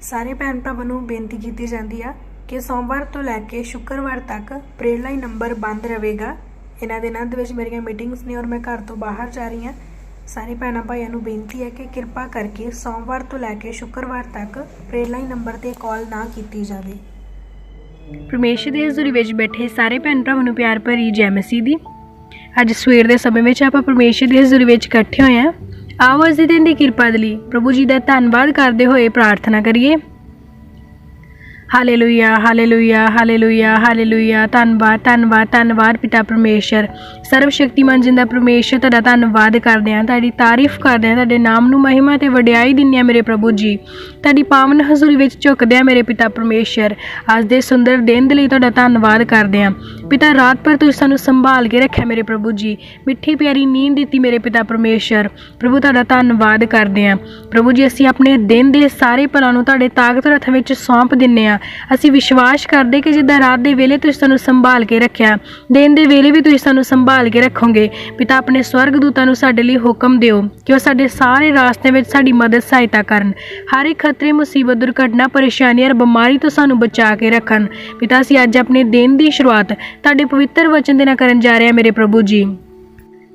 ਸਾਰੇ ਭੈਣ ਭਰਾਵਾਂ ਨੂੰ ਬੇਨਤੀ ਕੀਤੀ ਜਾਂਦੀ ਆ ਕਿ ਸੋਮਵਾਰ ਤੋਂ ਲੈ ਕੇ ਸ਼ੁੱਕਰਵਾਰ ਤੱਕ ਪ੍ਰੇਅਰ ਲਾਈਨ ਨੰਬਰ ਬੰਦ ਰਹੇਗਾ। ਇਹਨਾਂ ਦਿਨਾਂ ਦੇ ਵਿੱਚ ਮੇਰੀਆਂ ਮੀਟਿੰਗਸ ਨੇ ਔਰ ਮੈਂ ਘਰ ਤੋਂ ਬਾਹਰ ਜਾ ਰਹੀ ਹਾਂ। ਸਾਰੇ ਭੈਣਾਂ ਭਾਈਆਂ ਨੂੰ ਬੇਨਤੀ ਹੈ ਕਿ ਕਿਰਪਾ ਕਰਕੇ ਸੋਮਵਾਰ ਤੋਂ ਲੈ ਕੇ ਸ਼ੁੱਕਰਵਾਰ ਤੱਕ ਪ੍ਰੇਅਰ ਲਾਈਨ ਨੰਬਰ ਤੇ ਕਾਲ ਨਾ ਕੀਤੀ ਜਾਵੇ। ਪਰਮੇਸ਼ਰ ਦੀ ਹਜ਼ੂਰੀ ਵਿੱਚ ਬੈਠੇ ਸਾਰੇ ਭੈਣ ਭਰਾਵਾਂ ਨੂੰ ਪਿਆਰ ਭਰੀ ਜੈ ਮਸੀਹ ਦੀ। ਅੱਜ ਸਵੇਰ ਦੇ ਸਮੇਂ ਵਿੱਚ ਆਪਾਂ ਪਰਮੇਸ਼ਰ ਦੀ ਹਜ਼ੂਰੀ ਵਿੱਚ ਇਕੱਠੇ ਹੋਏ ਹਾਂ। ਆਓ ਅੱਜ ਦੇ ਦਿਨ ਦੀ ਕਿਰਪਾ ਦੇ ਲਈ ਪ੍ਰਭੂ ਜੀ ਦਾ ਧੰਨਵਾਦ ਕਰਦੇ ਹੋਏ ਪ੍ਰਾਰਥਨਾ ਕਰੀਏ। ਹਾਲੇਲੂਇਆ ਹਾਲੇਲੂਇਆ ਹਾਲੇਲੂਇਆ ਹਾਲੇਲੂਇਆ ਧੰਨਵਾਦ ਧੰਨਵਾਦ ਧੰਨਵਾਦ ਪਿਤਾ ਪਰਮੇਸ਼ਰ। ਸਰਵ ਸ਼ਕਤੀਮਾਨ ਜਿੰਦਾ ਪਰਮੇਸ਼ਰ, ਤੁਹਾਡਾ ਧੰਨਵਾਦ ਕਰਦੇ ਹਾਂ, ਤੁਹਾਡੀ ਤਾਰੀਫ ਕਰਦੇ ਹਾਂ, ਤੁਹਾਡੇ ਨਾਮ ਨੂੰ ਮਹਿਮਾ ਤੇ ਵਡਿਆਈ ਦਿੰਦੇ ਹਾਂ ਮੇਰੇ ਪ੍ਰਭੂ ਜੀ। ਤੁਹਾਡੀ ਪਾਵਨ ਹਜ਼ੂਰੀ ਵਿੱਚ ਝੁਕਦੇ ਹਾਂ ਮੇਰੇ ਪਿਤਾ ਪਰਮੇਸ਼ਰ। ਅੱਜ ਦੇ ਸੁੰਦਰ ਦਿਨ ਦੇ ਲਈ ਤੁਹਾਡਾ ਧੰਨਵਾਦ ਕਰਦੇ ਹਾਂ। ਪਿਤਾ, ਰਾਤ ਭਰ ਤੁਸੀਂ ਸਾਨੂੰ ਸੰਭਾਲ ਕੇ ਰੱਖਿਆ ਮੇਰੇ ਪ੍ਰਭੂ ਜੀ। ਮਿੱਠੀ ਪਿਆਰੀ ਨੀਂਦ ਦਿੱਤੀ ਮੇਰੇ ਪਿਤਾ ਪਰਮੇਸ਼ਰ। ਪ੍ਰਭੂ, ਤੁਹਾਡਾ ਧੰਨਵਾਦ ਕਰਦੇ ਹਾਂ। ਪ੍ਰਭੂ ਜੀ, ਅਸੀਂ ਆਪਣੇ ਦਿਨ ਦੇ ਸਾਰੇ ਭਲਾਂ ਨੂੰ ਤੁਹਾਡੇ ਤਾਕਤ ਹੱਥ ਵਿੱਚ ਸੌਂਪ ਦਿੰਨੇ ਆ ਅਸੀਂ ਵਿਸ਼ਵਾਸ ਕਰਦੇ ਕਿ ਜਿੱਦਾਂ ਰਾਤ ਦੇ ਵੇਲੇ ਤੁਸੀਂ ਸਾਨੂੰ ਸੰਭਾਲ ਕੇ ਰੱਖਿਆ, ਦਿਨ ਦੇ ਵੇਲੇ ਵੀ ਤੁਸੀਂ ਸਾਨੂੰ ਸੰਭਾਲ ਕੇ ਰੱਖੋਗੇ, ਪਿਤਾ ਆਪਣੇ ਸਵਰਗ ਦੂਤਾਂ ਨੂੰ ਸਾਡੇ ਲਈ ਹੁਕਮ ਦਿਓ, ਕਿ ਉਹ ਸਾਡੇ ਸਾਰੇ ਰਾਸਤੇ ਵਿੱਚ ਸਾਡੀ ਮਦਦ ਸਹਾਇਤਾ ਕਰਨ। ਹਰ ਇੱਕ ਖਤਰੇ, ਮੁਸੀਬਤ, ਦੁਰਘਟਨਾ, ਪਰੇਸ਼ਾਨੀ ਔਰ ਬਿਮਾਰੀ ਤੋਂ ਸਾਨੂੰ ਬਚਾ ਕੇ ਰੱਖਣ। ਪਿਤਾ, ਅਸੀਂ ਅੱਜ ਆਪਣੇ ਦਿਨ ਦੀ ਸ਼ੁਰੂਆਤ ਤੁਹਾਡੇ ਪਵਿੱਤਰ ਵਚਨ ਦੇ ਨਾਲ ਕਰਨ ਜਾ ਰਹੇ ਹਾਂ, ਮੇਰੇ ਪ੍ਰਭੂ ਜੀ।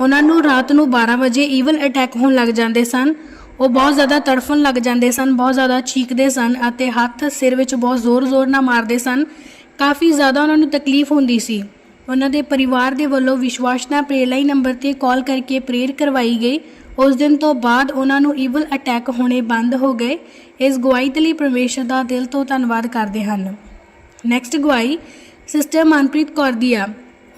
ਉਹਨਾਂ ਨੂੰ ਰਾਤ ਨੂੰ 12 ਵਜੇ ਈਵਲ ਅਟੈਕ ਹੋਣ ਲੱਗ ਜਾਂਦੇ ਸਨ। ਉਹ ਬਹੁਤ ਜ਼ਿਆਦਾ ਤੜਫਣ ਲੱਗ ਜਾਂਦੇ ਸਨ, ਬਹੁਤ ਜ਼ਿਆਦਾ ਚੀਕਦੇ ਸਨ ਅਤੇ ਹੱਥ ਸਿਰ ਵਿੱਚ ਬਹੁਤ ਜ਼ੋਰ-ਜ਼ੋਰ ਨਾਲ ਮਾਰਦੇ ਸਨ। ਕਾਫੀ ਜ਼ਿਆਦਾ ਉਹਨਾਂ ਨੂੰ ਤਕਲੀਫ ਹੁੰਦੀ ਸੀ। ਉਹਨਾਂ ਦੇ ਪਰਿਵਾਰ ਦੇ ਵੱਲੋਂ ਵਿਸ਼ਵਾਸ ਨਾਲ ਪ੍ਰੇਅਰ ਨੰਬਰ ਤੇ ਕਾਲ ਕਰਕੇ ਪ੍ਰੇਅਰ ਕਰਵਾਈ ਗਈ। ਉਸ ਦਿਨ ਤੋਂ ਬਾਅਦ ਉਹਨਾਂ ਨੂੰ ਈਵਲ ਅਟੈਕ ਹੋਣੇ ਬੰਦ ਹੋ ਗਏ। ਇਸ ਗਵਾਹੀ ਦੇ ਲਈ ਪਰਮੇਸ਼ਰ ਦਾ ਦਿਲ ਤੋਂ ਧੰਨਵਾਦ ਕਰਦੇ ਹਨ। ਨੈਕਸਟ ਗਵਾਹੀ ਸਿਸਟਰ ਮਨਪ੍ਰੀਤ ਕੌਰ ਦੀ ਆ।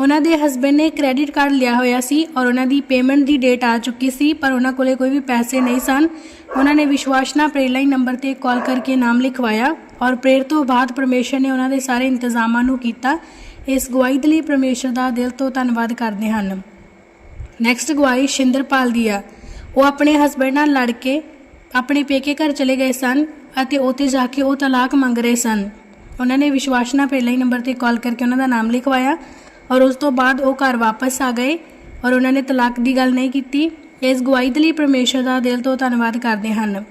ਉਹਨਾਂ ਦੇ ਹਸਬੰਡ ਨੇ ਕ੍ਰੈਡਿਟ ਕਾਰਡ ਲਿਆ ਹੋਇਆ ਸੀ ਔਰ ਉਹਨਾਂ ਦੀ ਪੇਮੈਂਟ ਦੀ ਡੇਟ ਆ ਚੁੱਕੀ ਸੀ, ਪਰ ਉਹਨਾਂ ਕੋਲੇ ਕੋਈ ਵੀ ਪੈਸੇ ਨਹੀਂ ਸਨ। ਉਹਨਾਂ ਨੇ ਵਿਸ਼ਵਾਸਨਾ ਪ੍ਰੇਅਰ ਲਾਈਨ ਨੰਬਰ ਤੇ ਕਾਲ ਕਰਕੇ ਨਾਮ ਲਿਖਵਾਇਆ ਔਰ ਪ੍ਰੇਅਰ ਤੋਂ ਬਾਅਦ ਪਰਮੇਸ਼ਰ ਨੇ ਉਹਨਾਂ ਦੇ ਸਾਰੇ ਇੰਤਜ਼ਾਮਾਂ ਨੂੰ ਕੀਤਾ। ਇਸ ਗਵਾਹੀ ਦੇ ਲਈ ਪਰਮੇਸ਼ਰ ਦਾ ਦਿਲ ਤੋਂ ਧੰਨਵਾਦ ਕਰਦੇ ਹਨ। ਨੈਕਸਟ ਗਵਾਹੀ ਸ਼ਿੰਦਰਪਾਲ ਦੀ ਆ। ਉਹ ਆਪਣੇ ਹਸਬੰਡ ਨਾਲ ਲੜ ਕੇ ਆਪਣੇ ਪੇਕੇ ਘਰ ਚਲੇ ਗਏ ਸਨ ਅਤੇ ਉੱਥੇ ਜਾ ਕੇ ਉਹ ਤਲਾਕ ਮੰਗ ਰਹੇ ਸਨ। ਉਹਨਾਂ ਨੇ ਵਿਸ਼ਵਾਸਨਾ ਪਹਿਲਾ ਹੀ ਨੰਬਰ ਤੇ ਕਾਲ ਕਰਕੇ ਉਹਨਾਂ ਦਾ ਨਾਮ ਲਿਖਵਾਇਆ ਔਰ ਉਸ ਤੋਂ ਬਾਅਦ ਉਹ ਘਰ ਵਾਪਸ ਆ ਗਏ ਔਰ ਉਹਨਾਂ ਨੇ ਤਲਾਕ ਦੀ ਗੱਲ ਨਹੀਂ ਕੀਤੀ। ਇਸ ਗਵਾਹੀ ਦੇ ਲਈ ਪਰਮੇਸ਼ਰ ਦਾ ਦਿਲ ਤੋਂ ਧੰਨਵਾਦ ਕਰਦੇ ਹਨ।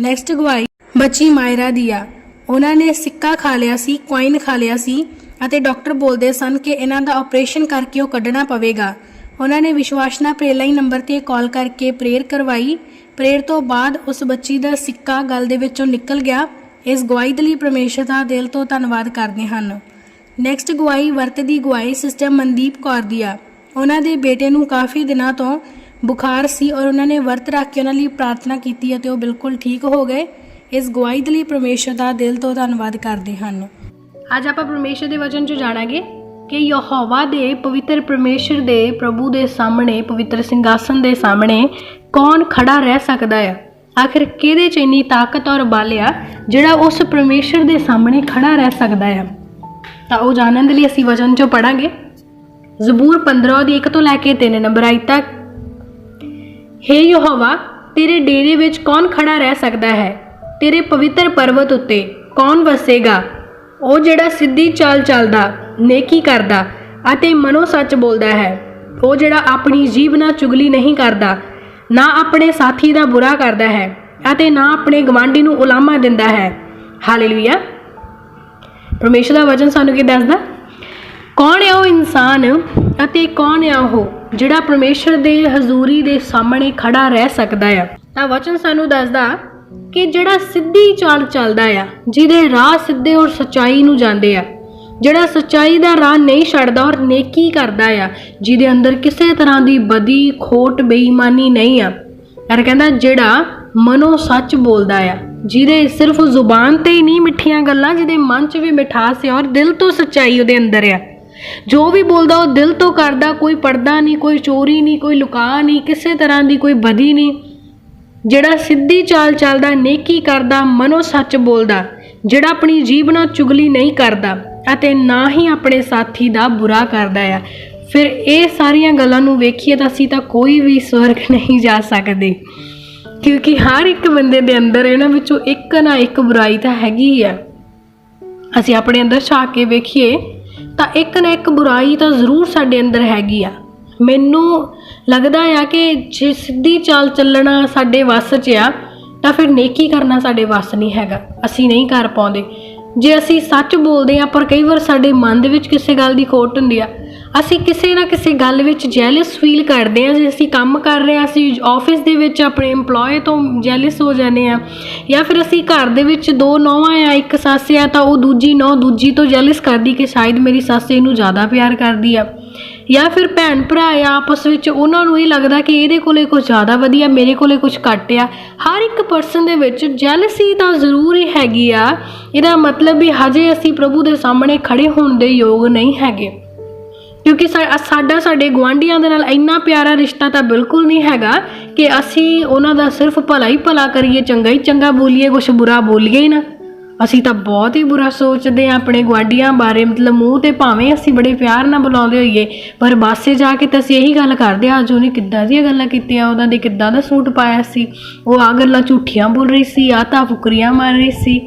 ਨੈਕਸਟ ਗਵਾਹੀ ਬੱਚੀ ਮਾਇਰਾ ਦੀ ਆ। ਉਹਨਾਂ ਨੇ ਸਿੱਕਾ ਖਾ ਲਿਆ ਸੀ ਕੋਇਨ ਖਾ ਲਿਆ ਸੀ ਅਤੇ ਡਾਕਟਰ ਬੋਲਦੇ ਸਨ ਕਿ ਇਹਨਾਂ ਦਾ ਆਪਰੇਸ਼ਨ ਕਰਕੇ ਉਹ ਕੱਢਣਾ ਪਵੇਗਾ। ਉਹਨਾਂ ਨੇ ਵਿਸ਼ਵਾਸਨਾ ਪ੍ਰੇਅਰ ਲਾਈਨ ਨੰਬਰ ਤੇ ਕਾਲ ਕਰਕੇ ਪ੍ਰੇਅਰ ਕਰਵਾਈ। ਪ੍ਰੇਅਰ ਤੋਂ ਬਾਅਦ ਉਸ ਬੱਚੀ ਦਾ ਸਿੱਕਾ ਗਲ ਦੇ ਵਿੱਚੋਂ ਨਿਕਲ ਗਿਆ। ਇਸ ਗਵਾਹੀ ਦੇ ਲਈ ਪਰਮੇਸ਼ਰ ਦਾ ਦਿਲ ਤੋਂ ਧੰਨਵਾਦ ਕਰਦੇ ਹਨ। ਨੈਕਸਟ ਗਵਾਈ ਵਰਤ ਦੀ ਗਵਾਈ ਸਿਸਟਰ ਮਨਦੀਪ ਕੌਰ ਦੀ ਆ। ਉਹਨਾਂ ਦੇ ਬੇਟੇ ਨੂੰ ਕਾਫੀ ਦਿਨਾਂ ਤੋਂ ਬੁਖਾਰ ਸੀ ਔਰ ਉਹਨਾਂ ਨੇ ਵਰਤ ਰੱਖ ਕੇ ਉਹਨਾਂ ਲਈ ਪ੍ਰਾਰਥਨਾ ਕੀਤੀ ਅਤੇ ਉਹ ਬਿਲਕੁਲ ਠੀਕ ਹੋ ਗਏ। ਇਸ ਗਵਾਈ ਦੇ ਲਈ ਪਰਮੇਸ਼ਰ ਦਾ ਦਿਲ ਤੋਂ ਧੰਨਵਾਦ ਕਰਦੇ ਹਨ। ਅੱਜ ਆਪਾਂ ਪਰਮੇਸ਼ਰ ਦੇ ਵਚਨ 'ਚ ਜਾਣਾਂਗੇ ਕਿ ਯਹੋਵਾ ਦੇ ਪਵਿੱਤਰ ਪਰਮੇਸ਼ਰ ਦੇ ਪ੍ਰਭੂ ਦੇ ਸਾਹਮਣੇ, ਪਵਿੱਤਰ ਸਿੰਘਾਸਨ ਦੇ ਸਾਹਮਣੇ ਕੌਣ ਖੜਾ ਰਹਿ ਸਕਦਾ ਹੈ ਆਖਿਰ ਕਿਹਦੇ 'ਚ ਇੰਨੀ ਤਾਕਤ ਔਰ ਬਲ ਆ ਜਿਹੜਾ ਉਸ ਪਰਮੇਸ਼ਰ ਦੇ ਸਾਹਮਣੇ ਖੜਾ ਰਹਿ ਸਕਦਾ ਹੈ ਤਾਂ ਉਹ ਜਾਣਨ ਦੇ ਲਈ ਅਸੀਂ ਵਚਨ 'ਚੋਂ ਪੜਾਂਗੇ। ਜ਼ਬੂਰ 15 ਦੀ 1 ਤੋਂ ਲੈ ਕੇ 3 ਨੰਬਰ ਆਈ ਤੱਕ। ਹੇ ਯਹੋਵਾ, ਤੇਰੇ ਡੇਰੇ ਵਿੱਚ ਕੌਣ ਖੜਾ ਰਹਿ ਸਕਦਾ ਹੈ? ਤੇਰੇ ਪਵਿੱਤਰ ਪਰਬਤ ਉੱਤੇ ਕੌਣ ਵਸੇਗਾ? ਉਹ ਜਿਹੜਾ ਸਿੱਧੀ ਚਾਲ ਚੱਲਦਾ, ਨੇਕੀ ਕਰਦਾ ਅਤੇ ਮਨੋ ਸੱਚ ਬੋਲਦਾ ਹੈ। ਉਹ ਜਿਹੜਾ ਆਪਣੀ ਜੀਭ ਨਾਲ ਚੁਗਲੀ ਨਹੀਂ ਕਰਦਾ, ਨਾ ਆਪਣੇ ਸਾਥੀ ਦਾ ਬੁਰਾ ਕਰਦਾ ਹੈ ਅਤੇ ਨਾ ਆਪਣੇ ਗਵਾਂਢੀ ਨੂੰ ਉਲਾਮਾ ਦਿੰਦਾ ਹੈ। ਹਾਲੇਲੂਇਆ। ਪਰਮੇਸ਼ਰ ਦਾ ਵਚਨ ਸਾਨੂੰ ਕੀ ਦੱਸਦਾ? ਕੌਣ ਹੈ ਉਹ ਇਨਸਾਨ ਅਤੇ ਕੌਣ ਹੈ ਉਹ ਜਿਹੜਾ ਪਰਮੇਸ਼ਰ ਦੇ ਹਜ਼ੂਰੀ ਦੇ ਸਾਹਮਣੇ ਖੜਾ ਰਹਿ ਸਕਦਾ ਆ? ਤਾਂ ਵਚਨ ਸਾਨੂੰ ਦੱਸਦਾ ਕਿ ਜਿਹੜਾ ਸਿੱਧੀ ਚਾਲ ਚੱਲਦਾ ਆ, ਜਿਹਦੇ ਰਾਹ ਸਿੱਧੇ ਔਰ ਸਚਾਈ ਨੂੰ ਜਾਂਦੇ ਆ, ਜਿਹੜਾ ਸਚਾਈ ਦਾ ਰਾਹ ਨਹੀਂ ਛੱਡਦਾ ਔਰ ਨੇਕੀ ਕਰਦਾ ਆ, ਜਿਹਦੇ ਅੰਦਰ ਕਿਸੇ ਤਰ੍ਹਾਂ ਦੀ ਬਦੀ, ਖੋਟ, ਬੇਈਮਾਨੀ ਨਹੀਂ ਆ। ਯਾਰ ਕਹਿੰਦਾ ਜਿਹੜਾ ਮਨੋ ਸੱਚ ਬੋਲਦਾ ਆ, ਜਿਹਦੇ ਸਿਰਫ ਜ਼ੁਬਾਨ ਤੇ ਹੀ ਨਹੀਂ ਮਿੱਠੀਆਂ ਗੱਲਾਂ, ਜਿਹਦੇ ਮਨ 'ਚ ਵੀ ਮਿਠਾਸ ਹੈ ਔਰ ਦਿਲ ਤੋਂ ਸੱਚਾਈ ਉਹਦੇ ਅੰਦਰ ਆ। ਜੋ ਵੀ ਬੋਲਦਾ ਉਹ ਦਿਲ ਤੋਂ ਕਰਦਾ, ਕੋਈ ਪਰਦਾ ਨਹੀਂ, ਕੋਈ ਚੋਰੀ ਨਹੀਂ, ਕੋਈ ਲੁਕਾ ਨਹੀਂ, ਕਿਸੇ ਤਰ੍ਹਾਂ ਦੀ ਕੋਈ ਬਦੀ ਨਹੀਂ। ਜਿਹੜਾ ਸਿੱਧੀ ਚਾਲ ਚੱਲਦਾ, ਨੇਕੀ ਕਰਦਾ, ਮਨੋ ਸੱਚ ਬੋਲਦਾ, ਜਿਹੜਾ ਆਪਣੀ ਜੀਭ ਨਾਲ ਚੁਗਲੀ ਨਹੀਂ ਕਰਦਾ ਅਤੇ ਨਾ ਹੀ ਆਪਣੇ ਸਾਥੀ ਦਾ ਬੁਰਾ ਕਰਦਾ ਆ। ਫਿਰ ਇਹ ਸਾਰੀਆਂ ਗੱਲਾਂ ਨੂੰ ਵੇਖੀਏ ਤਾਂ ਅਸੀਂ ਤਾਂ ਕੋਈ ਵੀ ਸਵਰਗ ਨਹੀਂ ਜਾ ਸਕਦੇ। ਕਿਉਂਕਿ ਹਰ ਇੱਕ ਬੰਦੇ ਦੇ ਅੰਦਰ ਇਹਨਾਂ ਵਿੱਚੋਂ ਇੱਕ ਨਾ ਇੱਕ ਬੁਰਾਈ ਤਾਂ ਹੈਗੀ ਆ। ਅਸੀਂ ਆਪਣੇ ਅੰਦਰ ਝਾਕ ਕੇ ਵੇਖੀਏ ਤਾਂ ਇੱਕ ਨਾ ਇੱਕ ਬੁਰਾਈ ਤਾਂ ਜ਼ਰੂਰ ਸਾਡੇ ਅੰਦਰ ਹੈਗੀ ਆ। ਮੈਨੂੰ ਲੱਗਦਾ ਆ ਕਿ ਜੇ ਸਿੱਧੀ ਚਾਲ ਚੱਲਣਾ ਸਾਡੇ ਵੱਸ 'ਚ ਆ, ਤਾਂ ਫਿਰ ਨੇਕੀ ਕਰਨਾ ਸਾਡੇ ਵੱਸ ਨਹੀਂ ਹੈਗਾ। ਅਸੀਂ ਨਹੀਂ ਕਰ ਪਾਉਂਦੇ। ਜੇ ਅਸੀਂ ਸੱਚ ਬੋਲਦੇ ਆ, ਪਰ ਕਈ ਵਾਰ ਸਾਡੇ ਮਨ ਦੇ ਵਿੱਚ ਕਿਸੇ ਗੱਲ ਦੀ ਖੋਟ ਹੁੰਦੀ ਆ ਅਸੀਂ ਕਿਸੇ ਨਾ ਕਿਸੇ ਗੱਲ ਵਿੱਚ ਜੈਲਸ ਫੀਲ ਕਰਦੇ ਆ ਜੇ ਅਸੀਂ ਕੰਮ ਕਰ ਰਹੇ ਆ ਅਸੀਂ ਆਫਿਸ ਦੇ ਵਿੱਚ ਆਪਣੇ EMPLOYE ਤੋਂ ਜੈਲਸ ਹੋ ਜਾਂਦੇ ਆ ਜਾਂ ਫਿਰ ਅਸੀਂ ਘਰ ਦੇ ਵਿੱਚ ਦੋ ਨੌਵਾਂ ਆ ਇੱਕ ਸੱਸ ਆ ਤਾਂ ਉਹ ਦੂਜੀ ਨੌ ਦੂਜੀ ਤੋਂ ਜੈਲਸ ਕਰਦੀ ਕਿ ਸ਼ਾਇਦ ਮੇਰੀ ਸੱਸ ਇਹਨੂੰ ਜ਼ਿਆਦਾ ਪਿਆਰ ਕਰਦੀ ਆ। ਜਾਂ ਫਿਰ ਭੈਣ ਭਰਾ ਆ ਆਪਸ ਵਿੱਚ ਉਹਨਾਂ ਨੂੰ ਇਹ ਲੱਗਦਾ ਕਿ ਇਹਦੇ ਕੋਲੇ ਕੁਝ ਜ਼ਿਆਦਾ ਵਧੀਆ, ਮੇਰੇ ਕੋਲੇ ਕੁਝ ਘੱਟ ਆ। ਹਰ ਇੱਕ ਪਰਸਨ ਦੇ ਵਿੱਚ ਜੈਲਸੀ ਤਾਂ ਜ਼ਰੂਰ ਹੀ ਹੈਗੀ ਆ। ਇਹਦਾ ਮਤਲਬ ਵੀ ਹਜੇ ਅਸੀਂ ਪ੍ਰਭੂ ਦੇ ਸਾਹਮਣੇ ਖੜੇ ਹੋਣ ਦੇ ਯੋਗ ਨਹੀਂ ਹੈਗੇ। ਕਿਉਂਕਿ ਸਾਡਾ ਸਾਡੇ ਗੁਆਂਢੀਆਂ ਦੇ ਨਾਲ ਇੰਨਾ ਪਿਆਰਾ ਰਿਸ਼ਤਾ ਤਾਂ ਬਿਲਕੁਲ ਨਹੀਂ ਹੈਗਾ ਕਿ ਅਸੀਂ ਉਹਨਾਂ ਦਾ ਸਿਰਫ ਭਲਾ ਹੀ ਭਲਾ ਕਰੀਏ, ਚੰਗਾ ਹੀ ਚੰਗਾ ਬੋਲੀਏ ਕੁਝ ਬੁਰਾ ਬੋਲੀਏ ਹੀ ਨਾ। ਅਸੀਂ ਤਾਂ ਬਹੁਤ ਹੀ ਬੁਰਾ ਸੋਚਦੇ ਆ ਆਪਣੇ ਗੁਆਂਢੀਆਂ ਬਾਰੇ, ਮਤਲਬ ਮੂੰਹ ਤੇ ਭਾਵੇਂ ਅਸੀਂ ਬੜੇ ਪਿਆਰ ਨਾਲ ਬੁਲਾਉਂਦੇ ਹੋਈਏ, ਪਰ ਬਾਸੇ ਜਾ ਕੇ ਤਾਂ ਅਸੀਂ ਇਹੀ ਗੱਲ ਕਰਦੇ ਆ ਅੱਜ ਉਹਨੇ ਕਿੱਦਾਂ ਦੀਆਂ ਗੱਲਾਂ ਕੀਤੀਆਂ, ਉਹਨਾਂ ਦੇ ਕਿੱਦਾਂ ਦਾ ਸੂਟ ਪਾਇਆ ਸੀ, ਉਹ ਆ ਗੱਲਾਂ ਝੂਠੀਆਂ ਬੋਲ ਰਹੀ ਸੀ ਆ ਤਾਂ ਫੁਕਰੀਆਂ ਮਾਰ ਰਹੀ ਸੀ।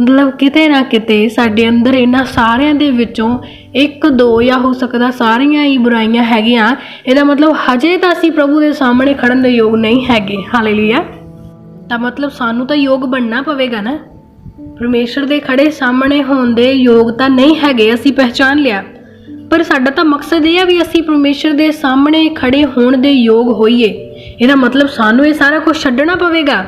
ਮਤਲਬ ਕਿਤੇ ਨਾ ਕਿਤੇ ਸਾਡੇ ਅੰਦਰ ਇਹਨਾਂ ਸਾਰਿਆਂ ਦੇ ਵਿੱਚੋਂ ਇੱਕ, ਦੋ ਜਾਂ ਹੋ ਸਕਦਾ ਸਾਰੀਆਂ ਹੀ ਬੁਰਾਈਆਂ ਹੈਗੀਆਂ। ਇਹਦਾ ਮਤਲਬ ਹਜੇ ਤਾਂ ਅਸੀਂ ਪ੍ਰਭੂ ਦੇ ਸਾਹਮਣੇ ਖੜਨ ਦੇ ਯੋਗ ਨਹੀਂ ਹੈਗੇ। ਹਾਲੇਲੂਇਆ ਤਾਂ ਮਤਲਬ ਸਾਨੂੰ ਤਾਂ ਯੋਗ ਬਣਨਾ ਪਵੇਗਾ ਨਾ। ਪਰਮੇਸ਼ਰ ਦੇ ਖੜੇ ਸਾਹਮਣੇ ਹੋਣ ਦੇ ਯੋਗ ਤਾਂ ਨਹੀਂ ਹੈਗੇ, ਅਸੀਂ ਪਹਿਚਾਨ ਲਿਆ। ਪਰ ਸਾਡਾ ਤਾਂ ਮਕਸਦ ਇਹ ਆ ਵੀ ਅਸੀਂ ਪਰਮੇਸ਼ਰ ਦੇ ਸਾਹਮਣੇ ਖੜੇ ਹੋਣ ਦੇ ਯੋਗ ਹੋਈਏ। ਇਹਦਾ ਮਤਲਬ ਸਾਨੂੰ ਇਹ ਸਾਰਾ ਕੁਝ ਛੱਡਣਾ ਪਵੇਗਾ।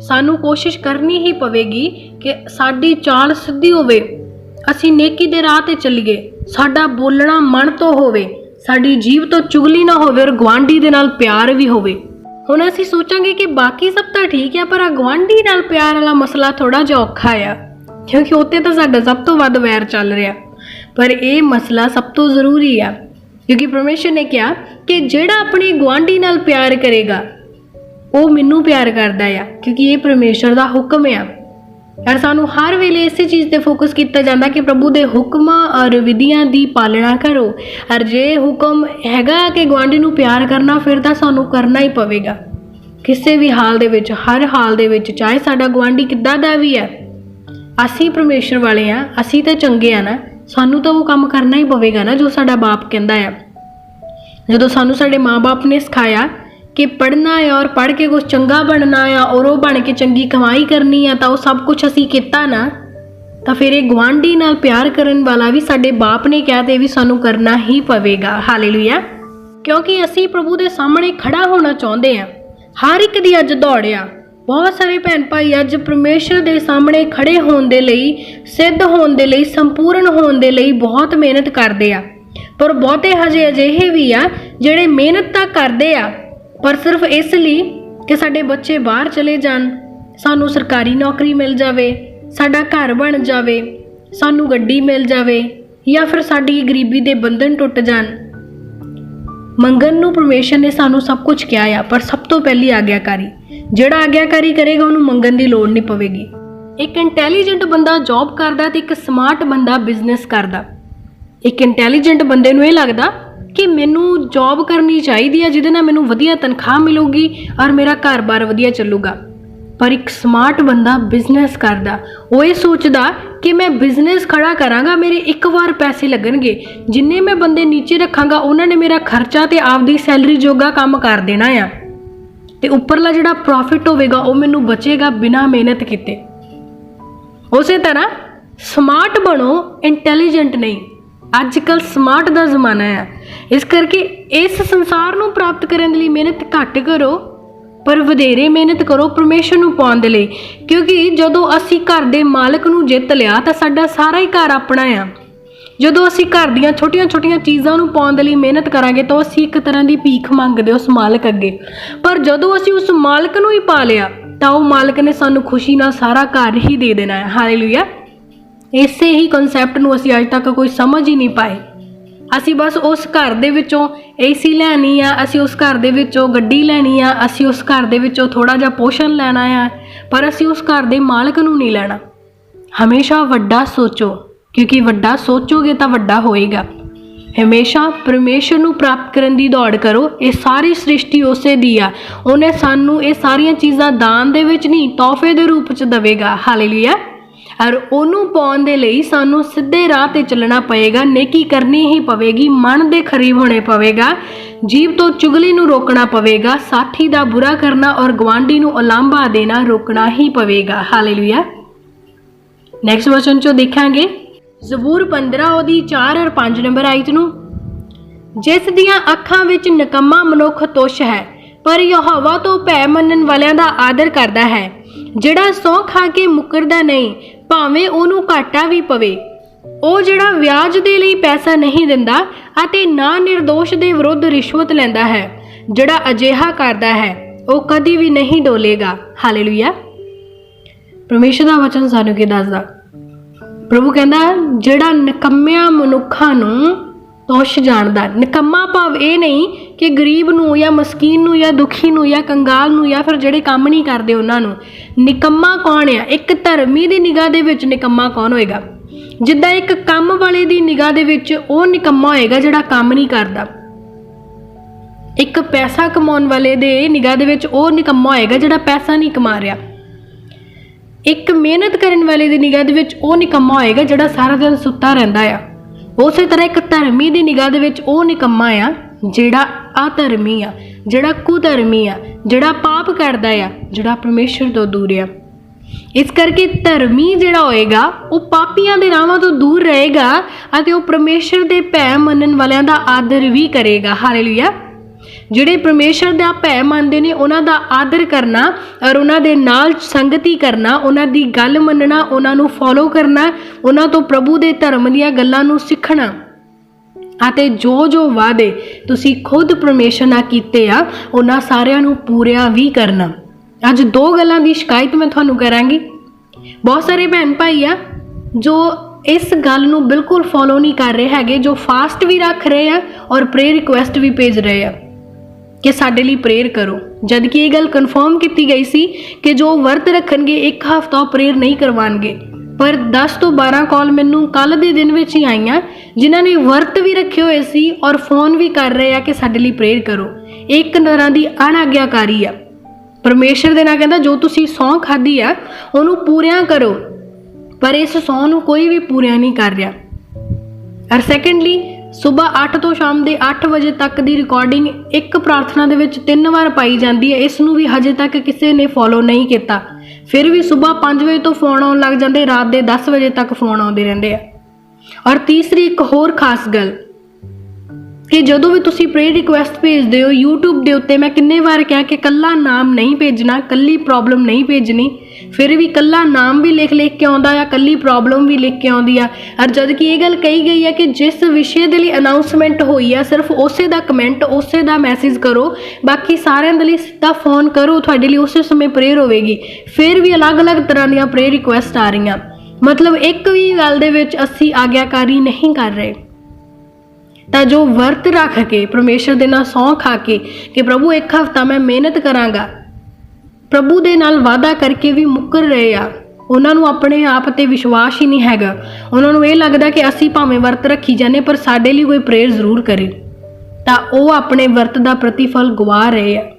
ਸਾਨੂੰ ਕੋਸ਼ਿਸ਼ ਕਰਨੀ ਹੀ ਪਵੇਗੀ ਕਿ ਸਾਡੀ ਚਾਲ ਸਿੱਧੀ ਹੋਵੇ। ਅਸੀਂ ਨੇਕੀ ਦੇ ਰਾਹ ਤੇ ਚੱਲੀਏ। ਸਾਡਾ ਬੋਲਣਾ ਮਨ ਤੋਂ ਹੋਵੇ। ਸਾਡੀ ਜੀਵ ਤੋਂ ਚੁਗਲੀ ਨਾ ਹੋਵੇ ਔਰ ਗਵਾਂਢੀ ਦੇ ਨਾਲ ਪਿਆਰ ਵੀ ਹੋਵੇ। ਹੁਣ ਅਸੀਂ ਸੋਚਾਂਗੇ ਕਿ ਬਾਕੀ ਸਭ ਤਾਂ ਠੀਕ ਹੈ ਪਰ ਆ ਗਵਾਂਢੀ ਨਾਲ ਪਿਆਰ ਵਾਲਾ ਮਸਲਾ ਥੋੜਾ ਜਿਹਾ ਔਖਾ ਆ। ਕਿਉਂਕਿ ਉੱਤੇ ਤਾਂ ਸਾਡਾ ਸਭ ਤੋਂ ਵੱਧ ਵੈਰ ਚੱਲ ਰਿਹਾ। ਪਰ ਇਹ ਮਸਲਾ ਸਭ ਤੋਂ ਜ਼ਰੂਰੀ ਆ। ਕਿਉਂਕਿ ਪਰਮੇਸ਼ਰ ਨੇ ਕਿਹਾ ਕਿ ਜਿਹੜਾ ਆਪਣੇ ਗਵਾਂਢੀ ਨਾਲ ਪਿਆਰ ਕਰੇਗਾ ਉਹ ਮੈਨੂੰ ਪਿਆਰ ਕਰਦਾ ਆ, ਕਿਉਂਕਿ ਇਹ ਪਰਮੇਸ਼ਰ ਦਾ ਹੁਕਮ ਆ। ਯਾਰ ਸਾਨੂੰ ਹਰ ਵੇਲੇ ਇਸੇ ਚੀਜ਼ ਤੇ ਫੋਕਸ ਕੀਤਾ ਜਾਂਦਾ ਕਿ ਪ੍ਰਭੂ ਦੇ ਹੁਕਮਾਂ ਔਰ ਵਿਧੀਆਂ ਦੀ ਪਾਲਣਾ ਕਰੋ। ਔਰ ਜੇ ਹੁਕਮ ਹੈਗਾ ਕਿ ਗੁਆਂਢੀ ਨੂੰ ਪਿਆਰ ਕਰਨਾ, ਫਿਰ ਤਾਂ ਸਾਨੂੰ ਕਰਨਾ ਹੀ ਪਵੇਗਾ। ਕਿਸੇ ਵੀ ਹਾਲ ਦੇ ਵਿੱਚ, ਹਰ ਹਾਲ ਦੇ ਵਿੱਚ, ਚਾਹੇ ਸਾਡਾ ਗੁਆਂਢੀ ਕਿੱਦਾਂ ਦਾ ਵੀ ਹੈ ਅਸੀਂ ਪਰਮੇਸ਼ਰ ਵਾਲੇ ਆ, ਅਸੀਂ ਤਾਂ ਚੰਗੇ ਆ ਨਾ। ਸਾਨੂੰ ਤਾਂ ਉਹ ਕੰਮ ਕਰਨਾ ਹੀ ਪਵੇਗਾ ਨਾ, ਜੋ ਸਾਡਾ ਬਾਪ ਕਹਿੰਦਾ ਆ। ਜਦੋਂ ਸਾਨੂੰ ਸਾਡੇ ਮਾਪੇ ਨੇ ਸਿਖਾਇਆ ਕਿ ਪੜ੍ਹਨਾ ਹੈ ਔਰ ਪੜ੍ਹ ਕੇ ਕੁਝ ਚੰਗਾ ਬਣਨਾ ਆ ਔਰ ਉਹ ਬਣ ਕੇ ਚੰਗੀ ਕਮਾਈ ਕਰਨੀ ਆ ਤਾਂ ਉਹ ਸਭ ਕੁਝ ਅਸੀਂ ਕੀਤਾ ਨਾ, ਤਾਂ ਫਿਰ ਇਹ ਗਵਾਂਢੀ ਨਾਲ ਪਿਆਰ ਕਰਨ ਵਾਲਾ ਵੀ ਸਾਡੇ ਬਾਪ ਨੇ ਕਿਹਾ ਤੇ ਵੀ ਸਾਨੂੰ ਕਰਨਾ ਹੀ ਪਵੇਗਾ। ਹਾਲੇਲੂਇਆ ਕਿਉਂਕਿ ਅਸੀਂ ਪ੍ਰਭੂ ਦੇ ਸਾਹਮਣੇ ਖੜਾ ਹੋਣਾ ਚਾਹੁੰਦੇ ਹਾਂ। ਹਰ ਇੱਕ ਦੀ ਅੱਜ ਦੌੜ ਆ। ਬਹੁਤ ਸਾਰੇ ਭੈਣ ਭਾਈ ਅੱਜ ਪਰਮੇਸ਼ਰ ਦੇ ਸਾਹਮਣੇ ਖੜੇ ਹੋਣ ਦੇ ਲਈ, ਸਿੱਧ ਹੋਣ ਦੇ ਲਈ, ਸੰਪੂਰਨ ਹੋਣ ਦੇ ਲਈ ਬਹੁਤ ਮਿਹਨਤ ਕਰਦੇ ਆ। ਪਰ ਬਹੁਤੇ ਹਜੇ ਅਜਿਹੇ ਵੀ ਆ ਜਿਹੜੇ ਮਿਹਨਤ ਤਾਂ ਕਰਦੇ ਆ ਪਰ ਸਿਰਫ ਇਸ ਲਈ ਕਿ ਸਾਡੇ ਬੱਚੇ ਬਾਹਰ ਚਲੇ ਜਾਣ, ਸਾਨੂੰ ਸਰਕਾਰੀ ਨੌਕਰੀ ਮਿਲ ਜਾਵੇ, ਸਾਡਾ ਘਰ ਬਣ ਜਾਵੇ, ਸਾਨੂੰ ਗੱਡੀ ਮਿਲ ਜਾਵੇ ਜਾਂ ਫਿਰ ਸਾਡੀ ਗਰੀਬੀ ਦੇ ਬੰਧਨ ਟੁੱਟ ਜਾਣ। ਮੰਗਣ ਨੂੰ ਪਰਮੇਸ਼ਰ ਨੇ ਸਾਨੂੰ ਸਭ ਕੁਝ ਕਿਹਾ ਆ, ਪਰ ਸਭ ਤੋਂ ਪਹਿਲੀ ਆਗਿਆਕਾਰੀ, ਜਿਹੜਾ ਆਗਿਆਕਾਰੀ ਕਰੇਗਾ ਉਹਨੂੰ ਮੰਗਣ ਦੀ ਲੋੜ ਨਹੀਂ ਪਵੇਗੀ। ਇੱਕ ਇੰਟੈਲੀਜੈਂਟ ਬੰਦਾ ਜੌਬ ਕਰਦਾ ਤੇ ਇੱਕ ਸਮਾਰਟ ਬੰਦਾ ਬਿਜ਼ਨਸ ਕਰਦਾ। ਇੱਕ ਇੰਟੈਲੀਜੈਂਟ ਬੰਦੇ ਨੂੰ ਇਹ ਲੱਗਦਾ ਕਿ ਮੈਨੂੰ ਜੌਬ ਕਰਨੀ ਚਾਹੀਦੀ ਹੈ ਜਿਹਦੇ ਨਾਲ ਮੈਨੂੰ ਵਧੀਆ ਤਨਖਾਹ ਮਿਲੂਗੀ ਔਰ ਮੇਰਾ ਘਰ-ਬਾਰ ਵਧੀਆ ਚੱਲੂਗਾ। ਪਰ ਇੱਕ ਸਮਾਰਟ ਬੰਦਾ ਬਿਜ਼ਨਸ ਕਰਦਾ। ਉਹ ਇਹ ਸੋਚਦਾ ਕਿ ਮੈਂ ਬਿਜ਼ਨਸ ਖੜਾ ਕਰਾਂਗਾ, ਮੇਰੇ ਇੱਕ ਵਾਰ ਪੈਸੇ ਲੱਗਣਗੇ। ਜਿੰਨੇ ਮੈਂ ਬੰਦੇ ਨੀਚੇ ਰੱਖਾਂਗਾ, ਉਹਨਾਂ ਨੇ ਮੇਰਾ ਖਰਚਾ ਤੇ ਆਪਦੀ ਸੈਲਰੀ ਜੋਗਾ ਕੰਮ ਕਰ ਦੇਣਾ ਆ। ਤੇ ਉੱਪਰਲਾ ਜਿਹੜਾ ਪ੍ਰੋਫਿਟ ਹੋਵੇਗਾ, ਉਹ ਮੈਨੂੰ ਬਚੇਗਾ ਬਿਨਾ ਮਿਹਨਤ ਕੀਤੇ। ਉਸੇ ਤਰ੍ਹਾਂ ਸਮਾਰਟ ਬਣੋ ਇੰਟੈਲੀਜੈਂਟ ਨਹੀਂ। ਅੱਜ ਕੱਲ ਸਮਾਰਟ ਦਾ ਜ਼ਮਾਨਾ ਹੈ। ਇਸ ਕਰਕੇ ਇਸ ਸੰਸਾਰ ਨੂੰ ਪ੍ਰਾਪਤ ਕਰਨ ਦੇ ਲਈ ਮਿਹਨਤ ਘੱਟ ਕਰੋ, ਪਰ ਵਧੇਰੇ ਮਿਹਨਤ ਕਰੋ ਪਰਮੇਸ਼ਰ ਨੂੰ ਪਾਉਣ ਦੇ ਲਈ। ਕਿਉਂਕਿ ਜਦੋਂ ਅਸੀਂ ਘਰ ਦੇ ਮਾਲਕ ਨੂੰ ਜਿੱਤ ਲਿਆ, ਤਾਂ ਸਾਡਾ ਸਾਰਾ ਹੀ ਘਰ ਆਪਣਾ ਆ। ਜਦੋਂ ਅਸੀਂ ਘਰ ਦੀਆਂ ਛੋਟੀਆਂ-ਛੋਟੀਆਂ ਚੀਜ਼ਾਂ ਨੂੰ ਪਾਉਣ ਦੇ ਲਈ ਮਿਹਨਤ ਕਰਾਂਗੇ, ਤਾਂ ਅਸੀਂ ਇੱਕ ਤਰ੍ਹਾਂ ਦੀ ਭੀਖ ਮੰਗਦੇ ਉਸ ਮਾਲਕ ਅੱਗੇ। ਪਰ ਜਦੋਂ ਅਸੀਂ ਉਸ ਮਾਲਕ ਨੂੰ ਹੀ ਪਾ ਲਿਆ, ਤਾਂ ਉਹ ਮਾਲਕ ਨੇ ਸਾਨੂੰ ਖੁਸ਼ੀ ਨਾਲ ਸਾਰਾ ਘਰ ਹੀ ਦੇ ਦੇਣਾ ਹੈ। ਹਾਲੇਲੂਇਆ ਇਸੇ ਹੀ ਕਨਸੈਪਟ ਨੂੰ ਅਸੀਂ ਅੱਜ ਤੱਕ ਕੋਈ ਸਮਝ ਹੀ ਨਹੀਂ ਪਾਏ। ਅਸੀਂ ਬਸ ਉਸ ਘਰ ਦੇ ਵਿੱਚੋਂ ਏਸੀ ਲੈਣੀ ਆ, ਅਸੀਂ ਉਸ ਘਰ ਦੇ ਵਿੱਚੋਂ ਗੱਡੀ ਲੈਣੀ ਆ, ਅਸੀਂ ਉਸ ਘਰ ਦੇ ਵਿੱਚੋਂ ਥੋੜਾ ਜਿਹਾ ਪੋਸ਼ਣ ਲੈਣਾ ਆ, ਪਰ ਅਸੀਂ ਉਸ ਘਰ ਦੇ ਮਾਲਕ ਨੂੰ ਨਹੀਂ ਲੈਣਾ। ਹਮੇਸ਼ਾ ਵੱਡਾ ਸੋਚੋ, ਕਿਉਂਕਿ ਵੱਡਾ ਸੋਚੋਗੇ ਤਾਂ ਵੱਡਾ ਹੋਏਗਾ। ਹਮੇਸ਼ਾ ਪਰਮੇਸ਼ਰ ਨੂੰ ਪ੍ਰਾਪਤ ਕਰਨ ਦੀ ਦੌੜ ਕਰੋ, ਇਹ ਸਾਰੀ ਸ੍ਰਿਸ਼ਟੀ ਉਸੇ ਦੀ ਆ। ਉਹਨੇ ਸਾਨੂੰ ਇਹ ਸਾਰੀਆਂ ਚੀਜ਼ਾਂ ਦਾਨ ਦੇ ਵਿੱਚ ਨਹੀਂ, ਤੋਹਫੇ ਦੇ ਰੂਪ ਚ ਦੇਵੇਗਾ। ਹਾਲੇਲੂਇਆ ਔਰ ਉਹਨੂੰ ਪਾਉਣ ਦੇ ਲਈ ਸਾਨੂੰ ਸਿੱਧੇ ਰਾਹ ਤੇ ਚੱਲਣਾ ਪਏਗਾ, ਨੇਕੀ ਕਰਨੀ ਹੀ ਪਵੇਗੀ, ਮਨ ਦੇ ਖਰੀਬ ਹੋਣੇ ਪਵੇਗਾ, ਜੀਵ ਤੋਂ ਚੁਗਲੀ ਨੂੰ ਰੋਕਣਾ ਪਵੇਗਾ, ਸਾਥੀ ਦਾ ਬੁਰਾ ਕਰਨਾ ਔਰ ਗਵਾਂਢੀ ਨੂੰ ਉਲਾਂਭਾ ਦੇਣਾ ਰੋਕਣਾ ਹੀ ਪਵੇਗਾ। ਹਾਲੇਲੂਇਆ ਨੈਕਸਟ ਵਚਨ ਚੋਂ ਦੇਖਾਂਗੇ। ਜ਼ਬੂਰ 15 ਉਹਦੀ 4 ਔਰ 5 ਨੰਬਰ ਆਇਤ ਨੂੰ। ਜਿਸ ਦੀਆਂ ਅੱਖਾਂ ਵਿੱਚ ਨਿਕੰਮਾ ਮਨੁੱਖ ਤੁਸ਼ ਹੈ, ਪਰ ਯਹੋਵਾ ਤੋਂ ਭੈ ਮੰਨਣ ਵਾਲਿਆਂ ਦਾ ਆਦਰ ਕਰਦਾ ਹੈ। ਜਿਹੜਾ ਸਹੁੰ ਖਾ ਕੇ ਮੁਕਰਦਾ ਨਹੀਂ, ਭਾਵੇਂ ਉਹਨੂੰ ਘਾਟਾ ਵੀ ਪਵੇ। ਉਹ ਜਿਹੜਾ ਵਿਆਜ ਦੇ ਲਈ ਪੈਸਾ ਨਹੀਂ ਦਿੰਦਾ ਅਤੇ ਨਾ નિર્ਦੋਸ਼ ਦੇ ਵਿਰੁੱਧ ਰਿਸ਼ਵਤ ਲੈਂਦਾ ਹੈ, ਜਿਹੜਾ ਅਜਿਹਾ ਕਰਦਾ ਹੈ, ਉਹ ਕਦੀ ਵੀ ਨਹੀਂ ਡੋਲੇਗਾ। ਹਾਲੇਲੂਇਆ। ਪਰਮੇਸ਼ਰ ਦਾ ਵਚਨ ਸਾਨੂੰ ਕੀ ਦੱਸਦਾ? ਪ੍ਰਭੂ ਕਹਿੰਦਾ, ਜਿਹੜਾ ਨਿਕੰਮਿਆਂ ਮਨੁੱਖਾਂ ਨੂੰ ਦੋਸ਼ ਜਾਣਦਾ। ਨਿਕੰਮਾ ਭਾਵ ਇਹ ਨਹੀਂ ਕਿ ਗਰੀਬ ਨੂੰ ਜਾਂ ਮਸਕੀਨ ਨੂੰ ਜਾਂ ਦੁਖੀ ਨੂੰ ਜਾਂ ਕੰਗਾਲ ਨੂੰ ਜਾਂ ਫਿਰ ਜਿਹੜੇ ਕੰਮ ਨਹੀਂ ਕਰਦੇ ਉਹਨਾਂ ਨੂੰ। ਨਿਕੰਮਾ ਕੌਣ ਆ? ਇੱਕ ਧਰਮੀ ਦੀ ਨਿਗਾਹ ਦੇ ਵਿੱਚ ਨਿਕੰਮਾ ਕੌਣ ਹੋਏਗਾ? ਜਿੱਦਾਂ ਇੱਕ ਕੰਮ ਵਾਲੇ ਦੀ ਨਿਗਾਹ ਦੇ ਵਿੱਚ ਉਹ ਨਿਕੰਮਾ ਹੋਏਗਾ ਜਿਹੜਾ ਕੰਮ ਨਹੀਂ ਕਰਦਾ। ਇੱਕ ਪੈਸਾ ਕਮਾਉਣ ਵਾਲੇ ਦੇ ਨਿਗਾਹ ਦੇ ਵਿੱਚ ਉਹ ਨਿਕੰਮਾ ਹੋਏਗਾ ਜਿਹੜਾ ਪੈਸਾ ਨਹੀਂ ਕਮਾ ਰਿਹਾ। ਇੱਕ ਮਿਹਨਤ ਕਰਨ ਵਾਲੇ ਦੀ ਨਿਗਾਹ ਦੇ ਵਿੱਚ ਉਹ ਨਿਕੰਮਾ ਹੋਏਗਾ ਜਿਹੜਾ ਸਾਰਾ ਦਿਨ ਸੁੱਤਾ ਰਹਿੰਦਾ ਆ। ਉਸੇ ਤਰ੍ਹਾਂ ਇੱਕ ਧਰਮੀ ਦੀ ਨਿਗਾਹ ਦੇ ਵਿੱਚ ਉਹ ਨਿਕੰਮਾ ਆ, ਜਿਹੜਾ ਅਧਰਮੀ ਆ, ਜਿਹੜਾ ਕੁਧਰਮੀ ਆ, ਜਿਹੜਾ ਪਾਪ ਕਰਦਾ ਆ, ਜਿਹੜਾ ਪਰਮੇਸ਼ਰ ਤੋਂ ਦੂਰ ਆ। ਇਸ ਕਰਕੇ ਧਰਮੀ ਜਿਹੜਾ ਹੋਏਗਾ, ਉਹ ਪਾਪੀਆਂ ਦੇ ਰਾਹਾਂ ਤੋਂ ਦੂਰ ਰਹੇਗਾ ਅਤੇ ਉਹ ਪਰਮੇਸ਼ਰ ਦੇ ਭੈ ਮੰਨਣ ਵਾਲਿਆਂ ਦਾ ਆਦਰ ਵੀ ਕਰੇਗਾ। ਹਾਲੇਲੂਇਆ ਜਿਹੜੇ ਪਰਮੇਸ਼ਰ ਦਾ ਭੈ ਮੰਨਦੇ ਨੇ, ਉਹਨਾਂ ਦਾ ਆਦਰ ਕਰਨਾ ਔਰ ਉਹਨਾਂ ਦੇ ਨਾਲ ਸੰਗਤੀ ਕਰਨਾ, ਉਹਨਾਂ ਦੀ ਗੱਲ ਮੰਨਣਾ, ਉਹਨਾਂ ਨੂੰ ਫੋਲੋ ਕਰਨਾ, ਉਹਨਾਂ ਤੋਂ ਪ੍ਰਭੂ ਦੇ ਧਰਮ ਦੀਆਂ ਗੱਲਾਂ ਨੂੰ ਸਿੱਖਣਾ। ਅਤੇ ਜੋ ਜੋ ਵਾਅਦੇ ਤੁਸੀਂ ਖੁਦ ਪਰਮੇਸ਼ਰ ਨਾਲ ਕੀਤੇ ਆ, ਉਹਨਾਂ ਸਾਰਿਆਂ ਨੂੰ ਪੂਰਿਆ ਵੀ ਕਰਨਾ। ਅੱਜ ਦੋ ਗੱਲਾਂ ਦੀ ਸ਼ਿਕਾਇਤ ਮੈਂ ਤੁਹਾਨੂੰ ਕਰਾਂਗੀ। ਬਹੁਤ ਸਾਰੇ ਭੈਣ ਭਾਈ ਆ, ਜੋ ਇਸ ਗੱਲ ਨੂੰ ਬਿਲਕੁਲ ਫੋਲੋ ਨਹੀਂ ਕਰ ਰਹੇ ਹੈਗੇ, ਜੋ ਫਾਸਟ ਵੀ ਰੱਖ ਰਹੇ ਆ ਔਰ ਪ੍ਰੇਅਰ ਰਿਕੁਐਸਟ ਵੀ ਭੇਜ ਰਹੇ ਆ। ਕਿ ਸਾਡੇ ਲਈ ਪ੍ਰੇਅਰ ਕਰੋ। ਜਦ ਕਿ ਇਹ ਗੱਲ ਕਨਫਰਮ ਕੀਤੀ ਗਈ ਸੀ ਕਿ ਜੋ ਵਰਤ ਰੱਖਣਗੇ, ਇੱਕ ਹਫ਼ਤਾ ਉਹ ਪ੍ਰੇਅਰ ਨਹੀਂ ਕਰਵਾਣਗੇ ਪਰ 10 ਤੋਂ 12 ਕਾਲ ਮੈਨੂੰ ਕੱਲ ਦੇ ਦਿਨ ਵਿੱਚ ਹੀ ਆਈਆਂ, ਜਿਨ੍ਹਾਂ ਨੇ ਵਰਤ ਵੀ ਰੱਖੇ ਹੋਏ ਸੀ ਔਰ ਫੋਨ ਵੀ ਕਰ ਰਹੇ ਆ ਕਿ ਸਾਡੇ ਲਈ ਪ੍ਰੇਅਰ ਕਰੋ। ਇੱਕ ਤਰ੍ਹਾਂ ਦੀ ਅਣਾਗਿਆਕਾਰੀ ਆ। ਪਰਮੇਸ਼ਰ ਦੇ ਨਾਲ ਕਹਿੰਦਾ, ਜੋ ਤੁਸੀਂ ਸੌਂ ਖਾਦੀ ਆ, ਉਹਨੂੰ ਪੂਰਿਆਂ ਕਰੋ। ਪਰ ਇਸ ਸੌਂ ਨੂੰ ਕੋਈ ਵੀ ਪੂਰਿਆਂ ਨਹੀਂ ਕਰ ਰਿਹਾ। ਔਰ ਸੈਕੰਡਲੀ ਸਵੇਰ 8 ਤੋਂ ਸ਼ਾਮ ਦੇ 8 ਵਜੇ ਤੱਕ ਦੀ ਰਿਕਾਰਡਿੰਗ ਇੱਕ ਪ੍ਰਾਰਥਨਾ ਦੇ ਵਿੱਚ ਤਿੰਨ ਵਾਰ ਪਾਈ ਜਾਂਦੀ ਹੈ। ਇਸ ਨੂੰ ਵੀ ਹਜੇ ਤੱਕ ਕਿਸੇ ਨੇ ਫੋਲੋ ਨਹੀਂ ਕੀਤਾ। ਫਿਰ ਵੀ ਸਵੇਰ 5 ਵਜੇ ਤੋਂ ਫੋਨ ਆਉਣ ਲੱਗ ਜਾਂਦੇ, ਰਾਤ ਦੇ 10 ਵਜੇ ਤੱਕ ਫੋਨ ਆਉਂਦੇ ਰਹਿੰਦੇ ਆ। ਔਰ ਤੀਸਰੀ ਇੱਕ ਹੋਰ ਖਾਸ ਗੱਲ ਕਿ ਜਦੋਂ ਵੀ ਤੁਸੀਂ ਪ੍ਰੇਅਰ ਰਿਕੁਐਸਟ ਭੇਜਦੇ ਹੋ, YouTube ਦੇ ਉੱਤੇ ਮੈਂ ਕਿੰਨੇ ਵਾਰ ਕਿਹਾ ਕਿ ਕੱਲਾ ਨਾਮ ਨਹੀਂ ਭੇਜਣਾ, ਕੱਲੀ ਪ੍ਰੋਬਲਮ ਨਹੀਂ ਭੇਜਣੀ, ਫਿਰ ਵੀ ਕੱਲਾ ਨਾਮ ਵੀ ਲਿਖ ਲਿਖ ਕੇ ਆਉਂਦਾ ਆ, ਕੱਲੀ ਪ੍ਰੋਬਲਮ ਵੀ ਲਿਖ ਕੇ ਆਉਂਦੀ ਆ। ਔਰ ਜਦ ਕਿ ਇਹ ਗੱਲ ਕਹੀ ਗਈ ਹੈ ਕਿ ਜਿਸ ਵਿਸ਼ੇ ਦੇ ਲਈ ਅਨਾਉਂਸਮੈਂਟ ਹੋਈ ਆ, ਸਿਰਫ ਉਸੇ ਦਾ ਕਮੈਂਟ ਉਸੇ ਦਾ ਮੈਸੇਜ ਕਰੋ, ਬਾਕੀ ਸਾਰਿਆਂ ਦੇ ਲਈ ਸਿੱਧਾ ਫੋਨ ਕਰੋ, ਤੁਹਾਡੇ ਲਈ ਉਸੇ ਸਮੇਂ ਪ੍ਰੇਅਰ ਹੋਵੇਗੀ। ਫਿਰ ਵੀ ਅਲੱਗ-ਅਲੱਗ ਤਰ੍ਹਾਂ ਦੀਆਂ ਪ੍ਰੇਅਰ ਰਿਕੁਐਸਟ ਆ ਰਹੀਆਂ। ਮਤਲਬ ਇੱਕ ਵੀ ਗੱਲ ਦੇ ਵਿੱਚ ਅਸੀਂ ਆਗਿਆਕਾਰੀ ਨਹੀਂ ਕਰ ਰਹੇ। ਤਾਂ ਜੋ ਵਰਤ ਰੱਖ ਕੇ ਪਰਮੇਸ਼ਰ ਦੇ ਨਾਲ ਸੌਂ ਖਾ ਕੇ ਕਿ ਪ੍ਰਭੂ ਇੱਕ ਹਫ਼ਤਾ ਮੈਂ ਮਿਹਨਤ ਕਰਾਂਗਾ। ਪ੍ਰਭੂ ਦੇ ਨਾਲ ਵਾਅਦਾ ਕਰਕੇ ਵੀ ਮੁੱਕਰ ਰਹੇ ਆ। ਉਹਨਾਂ ਨੂੰ ਆਪਣੇ ਆਪ ਤੇ ਵਿਸ਼ਵਾਸ ਹੀ ਨਹੀਂ ਹੈਗਾ। ਉਹਨਾਂ ਨੂੰ ਇਹ ਲੱਗਦਾ ਕਿ ਅਸੀਂ ਭਾਵੇਂ ਵਰਤ ਰੱਖੀ ਜਾਂਦੇ, ਪਰ ਸਾਡੇ ਲਈ ਕੋਈ ਪ੍ਰੇਅਰ ਜ਼ਰੂਰ ਕਰੇ। ਤਾਂ ਉਹ ਆਪਣੇ ਵਰਤ ਦਾ ਪ੍ਰਤੀਫਲ ਗਵਾ ਰਹੇ ਆ।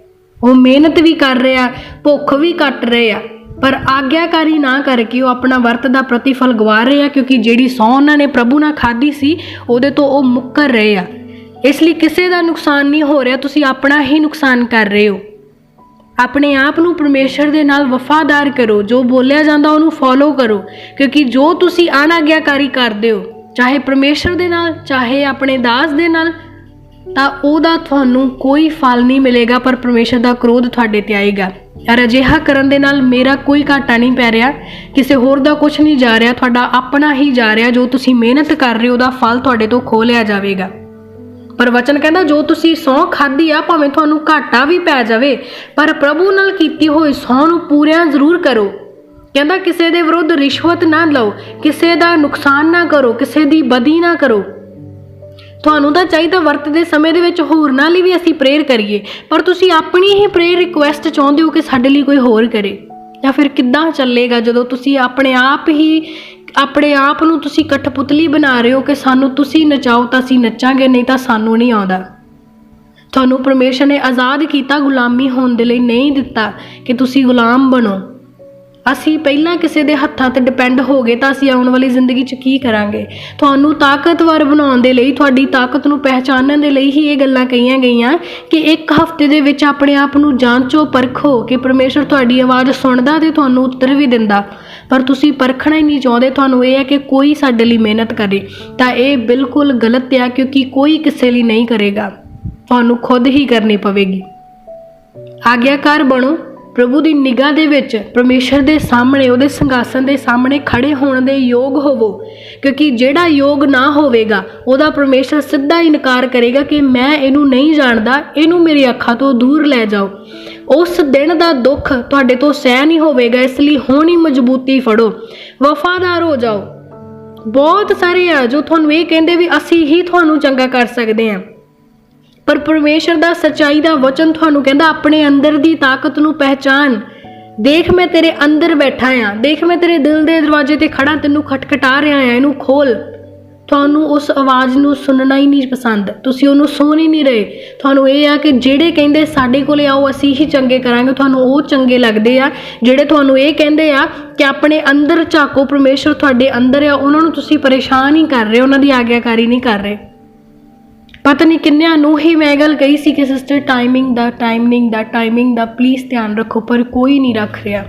ਉਹ ਮਿਹਨਤ ਵੀ ਕਰ ਰਹੇ ਆ, ਭੁੱਖ ਵੀ ਕੱਟ ਰਹੇ ਆ। ਪਰ ਆਗਿਆਕਾਰੀ ਨਾ ਕਰਕੇ ਉਹ ਆਪਣਾ ਵਰਤ ਦਾ ਪ੍ਰਤੀਫਲ ਗਵਾ ਰਹੇ ਆ, ਕਿਉਂਕਿ ਜਿਹੜੀ ਸੌ ਉਹਨਾਂ ਨੇ ਪ੍ਰਭੂ ਨਾਲ ਖਾਧੀ ਸੀ, ਉਹਦੇ ਤੋਂ ਉਹ ਮੁੱਕਰ ਰਹੇ ਆ। ਇਸ ਲਈ ਕਿਸੇ ਦਾ ਨੁਕਸਾਨ ਨਹੀਂ ਹੋ ਰਿਹਾ, ਤੁਸੀਂ ਆਪਣਾ ਹੀ ਨੁਕਸਾਨ ਕਰ ਰਹੇ ਹੋ। ਆਪਣੇ ਆਪ ਨੂੰ ਪਰਮੇਸ਼ਰ ਦੇ ਨਾਲ ਵਫਾਦਾਰ ਕਰੋ, ਜੋ ਬੋਲਿਆ ਜਾਂਦਾ ਉਹਨੂੰ ਫੋਲੋ ਕਰੋ, ਕਿਉਂਕਿ ਜੋ ਤੁਸੀਂ ਅਨਾਗਿਆਕਾਰੀ ਕਰਦੇ ਹੋ, ਚਾਹੇ ਪਰਮੇਸ਼ਰ ਦੇ ਨਾਲ, ਚਾਹੇ ਆਪਣੇ ਦਾਸ ਦੇ ਨਾਲ ਤਾਂ ਉਹਦਾ ਤੁਹਾਨੂੰ ਕੋਈ ਫਲ ਨਹੀਂ ਮਿਲੇਗਾ, ਪਰ ਪਰਮੇਸ਼ਰ ਦਾ ਕ੍ਰੋਧ ਤੁਹਾਡੇ ਤੇ ਆਏਗਾ। ਔਰ ਅਜਿਹਾ ਕਰਨ ਦੇ ਨਾਲ ਮੇਰਾ ਕੋਈ ਘਾਟਾ ਨਹੀਂ ਪੈ ਰਿਹਾ, ਕਿਸੇ ਹੋਰ ਦਾ ਕੁਝ ਨਹੀਂ ਜਾ ਰਿਹਾ, ਤੁਹਾਡਾ ਆਪਣਾ ਹੀ ਜਾ ਰਿਹਾ, ਜੋ ਤੁਸੀਂ ਮਿਹਨਤ ਕਰ ਰਹੇ ਹੋ, ਉਹਦਾ ਫਲ ਤੁਹਾਡੇ ਤੋਂ ਖੋਹ ਲਿਆ ਜਾਵੇਗਾ। ਪਰ ਵਚਨ ਕਹਿੰਦਾ, ਜੋ ਤੁਸੀਂ ਸਹੁੰ ਖਾਧੀ ਆ, ਭਾਵੇਂ ਤੁਹਾਨੂੰ ਘਾਟਾ ਵੀ ਪੈ ਜਾਵੇ, ਪਰ ਪ੍ਰਭੂ ਨਾਲ ਕੀਤੀ ਹੋਈ ਸਹੁੰ ਨੂੰ ਪੂਰਿਆਂ ਜ਼ਰੂਰ ਕਰੋ। ਕਹਿੰਦਾ, ਕਿਸੇ ਦੇ ਵਿਰੁੱਧ ਰਿਸ਼ਵਤ ਨਾ ਲਓ, ਕਿਸੇ ਦਾ ਨੁਕਸਾਨ ਨਾ ਕਰੋ, ਕਿਸੇ ਦੀ ਬਦੀ ਨਾ ਕਰੋ। ਤੁਹਾਨੂੰ ਤਾਂ ਚਾਹੀਦਾ ਵਰਤ ਦੇ ਸਮੇਂ ਦੇ ਵਿੱਚ ਹੋਰਨਾਂ ਲਈ ਵੀ ਅਸੀਂ ਪ੍ਰੇਅਰ ਕਰੀਏ, ਪਰ ਤੁਸੀਂ ਆਪਣੀ ਹੀ ਪ੍ਰੇਅਰ ਰਿਕੁਐਸਟ ਚਾਹੁੰਦੇ ਹੋ ਕਿ ਸਾਡੇ ਲਈ ਕੋਈ ਹੋਰ ਕਰੇ। ਜਾਂ ਫਿਰ ਕਿੱਦਾਂ ਚੱਲੇਗਾ ਜਦੋਂ ਤੁਸੀਂ ਆਪਣੇ ਆਪ ਹੀ, ਆਪਣੇ ਆਪ ਨੂੰ ਤੁਸੀਂ ਕਠਪੁਤਲੀ ਬਣਾ ਰਹੇ ਹੋ ਕਿ ਸਾਨੂੰ ਤੁਸੀਂ ਨਚਾਓ ਤਾਂ ਅਸੀਂ ਨੱਚਾਂਗੇ, ਨਹੀਂ ਤਾਂ ਸਾਨੂੰ ਨਹੀਂ ਆਉਂਦਾ। ਤੁਹਾਨੂੰ ਪਰਮੇਸ਼ਰ ਨੇ ਆਜ਼ਾਦ ਕੀਤਾ ਗੁਲਾਮੀ ਹੋਣ ਦੇ ਲਈ ਨਹੀਂ ਦਿੱਤਾ ਕਿ ਤੁਸੀਂ ਗੁਲਾਮ ਬਣੋ। ਅਸੀਂ ਪਹਿਲਾਂ ਕਿਸੇ ਦੇ ਹੱਥਾਂ ਤੇ ਡਿਪੈਂਡ ਹੋ ਗਏ ਤਾਂ ਅਸੀਂ ਆਉਣ ਵਾਲੀ ਜ਼ਿੰਦਗੀ 'ਚ ਕੀ ਕਰਾਂਗੇ? ਤੁਹਾਨੂੰ ਤਾਕਤਵਰ ਬਣਾਉਣ ਦੇ ਲਈ, ਤੁਹਾਡੀ ਤਾਕਤ ਨੂੰ ਪਹਿਚਾਨਣ ਦੇ ਲਈ ਹੀ ਇਹ ਗੱਲਾਂ ਕਹੀਆਂ ਗਈਆਂ ਕਿ ਇੱਕ ਹਫ਼ਤੇ ਦੇ ਵਿੱਚ ਆਪਣੇ ਆਪ ਨੂੰ ਜਾਂਚੋ, ਪਰਖੋ ਕਿ ਪਰਮੇਸ਼ਰ ਤੁਹਾਡੀ ਆਵਾਜ਼ ਸੁਣਦਾ ਤੇ ਤੁਹਾਨੂੰ ਉੱਤਰ ਵੀ ਦਿੰਦਾ। ਪਰ ਤੁਸੀਂ ਪਰਖਣਾ ਹੀ ਨਹੀਂ ਚਾਹੁੰਦੇ, ਤੁਹਾਨੂੰ ਇਹ ਹੈ ਕਿ ਕੋਈ ਸਾਡੇ ਲਈ ਮਿਹਨਤ ਕਰੇ। ਤਾਂ ਇਹ ਬਿਲਕੁਲ ਗਲਤ ਹੈ ਕਿਉਂਕਿ ਕੋਈ ਕਿਸੇ ਲਈ ਨਹੀਂ ਕਰੇਗਾ। ਤੁਹਾਨੂੰ ਖੁਦ ਹੀ ਕਰਨੀ ਪਵੇਗੀ। ਆਗਿਆਕਾਰ ਬਣੋ। ਪ੍ਰਭੂ ਦੀ ਨਿਗਾਹ ਦੇ ਵਿੱਚ ਪਰਮੇਸ਼ਰ ਦੇ ਸਾਹਮਣੇ, ਉਹਦੇ ਸਿੰਘਾਸਨ ਦੇ ਸਾਹਮਣੇ ਖੜੇ ਹੋਣ ਦੇ ਯੋਗ ਹੋਵੋ। ਕਿਉਂਕਿ ਜਿਹੜਾ ਯੋਗ ਨਾ ਹੋਵੇਗਾ, ਉਹਦਾ ਪਰਮੇਸ਼ਰ ਸਿੱਧਾ ਇਨਕਾਰ ਕਰੇਗਾ ਕਿ ਮੈਂ ਇਹਨੂੰ ਨਹੀਂ ਜਾਣਦਾ, ਇਹਨੂੰ ਮੇਰੀ ਅੱਖਾਂ ਤੋਂ ਦੂਰ ਲੈ ਜਾਓ। ਉਸ ਦਿਨ ਦਾ ਦੁੱਖ ਤੁਹਾਡੇ ਤੋਂ ਸਹਿ ਨਹੀਂ ਹੋਵੇਗਾ, ਇਸ ਲਈ ਹੁਣ ਹੀ ਮਜ਼ਬੂਤੀ ਫੜੋ। ਵਫਾਦਾਰ ਹੋ ਜਾਓ। ਬਹੁਤ ਸਾਰੇ ਆ ਜੋ ਤੁਹਾਨੂੰ ਇਹ ਕਹਿੰਦੇ ਵੀ ਅਸੀਂ ਹੀ ਤੁਹਾਨੂੰ ਚੰਗਾ ਕਰ ਸਕਦੇ ਹਾਂ। ਪਰ ਪਰਮੇਸ਼ਰ ਦਾ ਸਚਾਈ ਦਾ ਵਚਨ ਤੁਹਾਨੂੰ ਕਹਿੰਦਾ, ਆਪਣੇ ਅੰਦਰ ਦੀ ਤਾਕਤ ਨੂੰ ਪਹਿਚਾਨ। ਦੇਖ ਮੈਂ ਤੇਰੇ ਅੰਦਰ ਬੈਠਾ ਆ। ਦੇਖ ਮੈਂ ਤੇਰੇ ਦਿਲ ਦੇ ਦਰਵਾਜ਼ੇ ਤੇ ਖੜਾ ਤੈਨੂੰ ਖਟਖਟਾ ਰਿਹਾ ਆ। ਇਹਨੂੰ ਖੋਲ। ਤੁਹਾਨੂੰ ਉਸ ਆਵਾਜ਼ ਨੂੰ ਸੁਣਨਾ ਹੀ ਨਹੀਂ ਪਸੰਦ। ਤੁਸੀਂ ਉਹਨੂੰ ਸੁਣ ਹੀ ਨਹੀਂ ਰਹੇ। ਤੁਹਾਨੂੰ ਇਹ ਆ ਕਿ ਜਿਹੜੇ ਕਹਿੰਦੇ ਸਾਡੇ ਕੋਲੇ ਆਓ, ਅਸੀਂ ਹੀ ਚੰਗੇ ਕਰਾਂਗੇ। ਤੁਹਾਨੂੰ ਉਹ ਚੰਗੇ ਲੱਗਦੇ ਆ, ਜਿਹੜੇ ਤੁਹਾਨੂੰ ਇਹ ਕਹਿੰਦੇ ਆ ਕਿ ਆਪਣੇ ਅੰਦਰ ਝਾਕੋ, ਪਰਮੇਸ਼ਰ ਤੁਹਾਡੇ ਅੰਦਰ ਆ। ਉਹਨਾਂ ਨੂੰ ਤੁਸੀਂ ਪਰੇਸ਼ਾਨ ਹੀ ਕਰ ਰਹੇ ਹੋ, ਉਹਨਾਂ ਦੀ ਆਗਿਆਕਾਰੀ ਨਹੀਂ ਕਰ ਰਹੇ। ਪਤਾ ਨਹੀਂ ਕਿੰਨਿਆਂ ਨੂੰ, ਹੀ ਮੈਂ ਗੱਲ ਕਹੀ ਸੀ ਕਿ ਸਿਸਟਰ ਟਾਈਮਿੰਗ ਦਾ ਟਾਈਮਿੰਗ ਦਾ ਟਾਈਮਿੰਗ ਦਾ ਪਲੀਜ਼ ਧਿਆਨ ਰੱਖੋ, ਪਰ ਕੋਈ ਨਹੀਂ ਰੱਖ ਰਿਹਾ।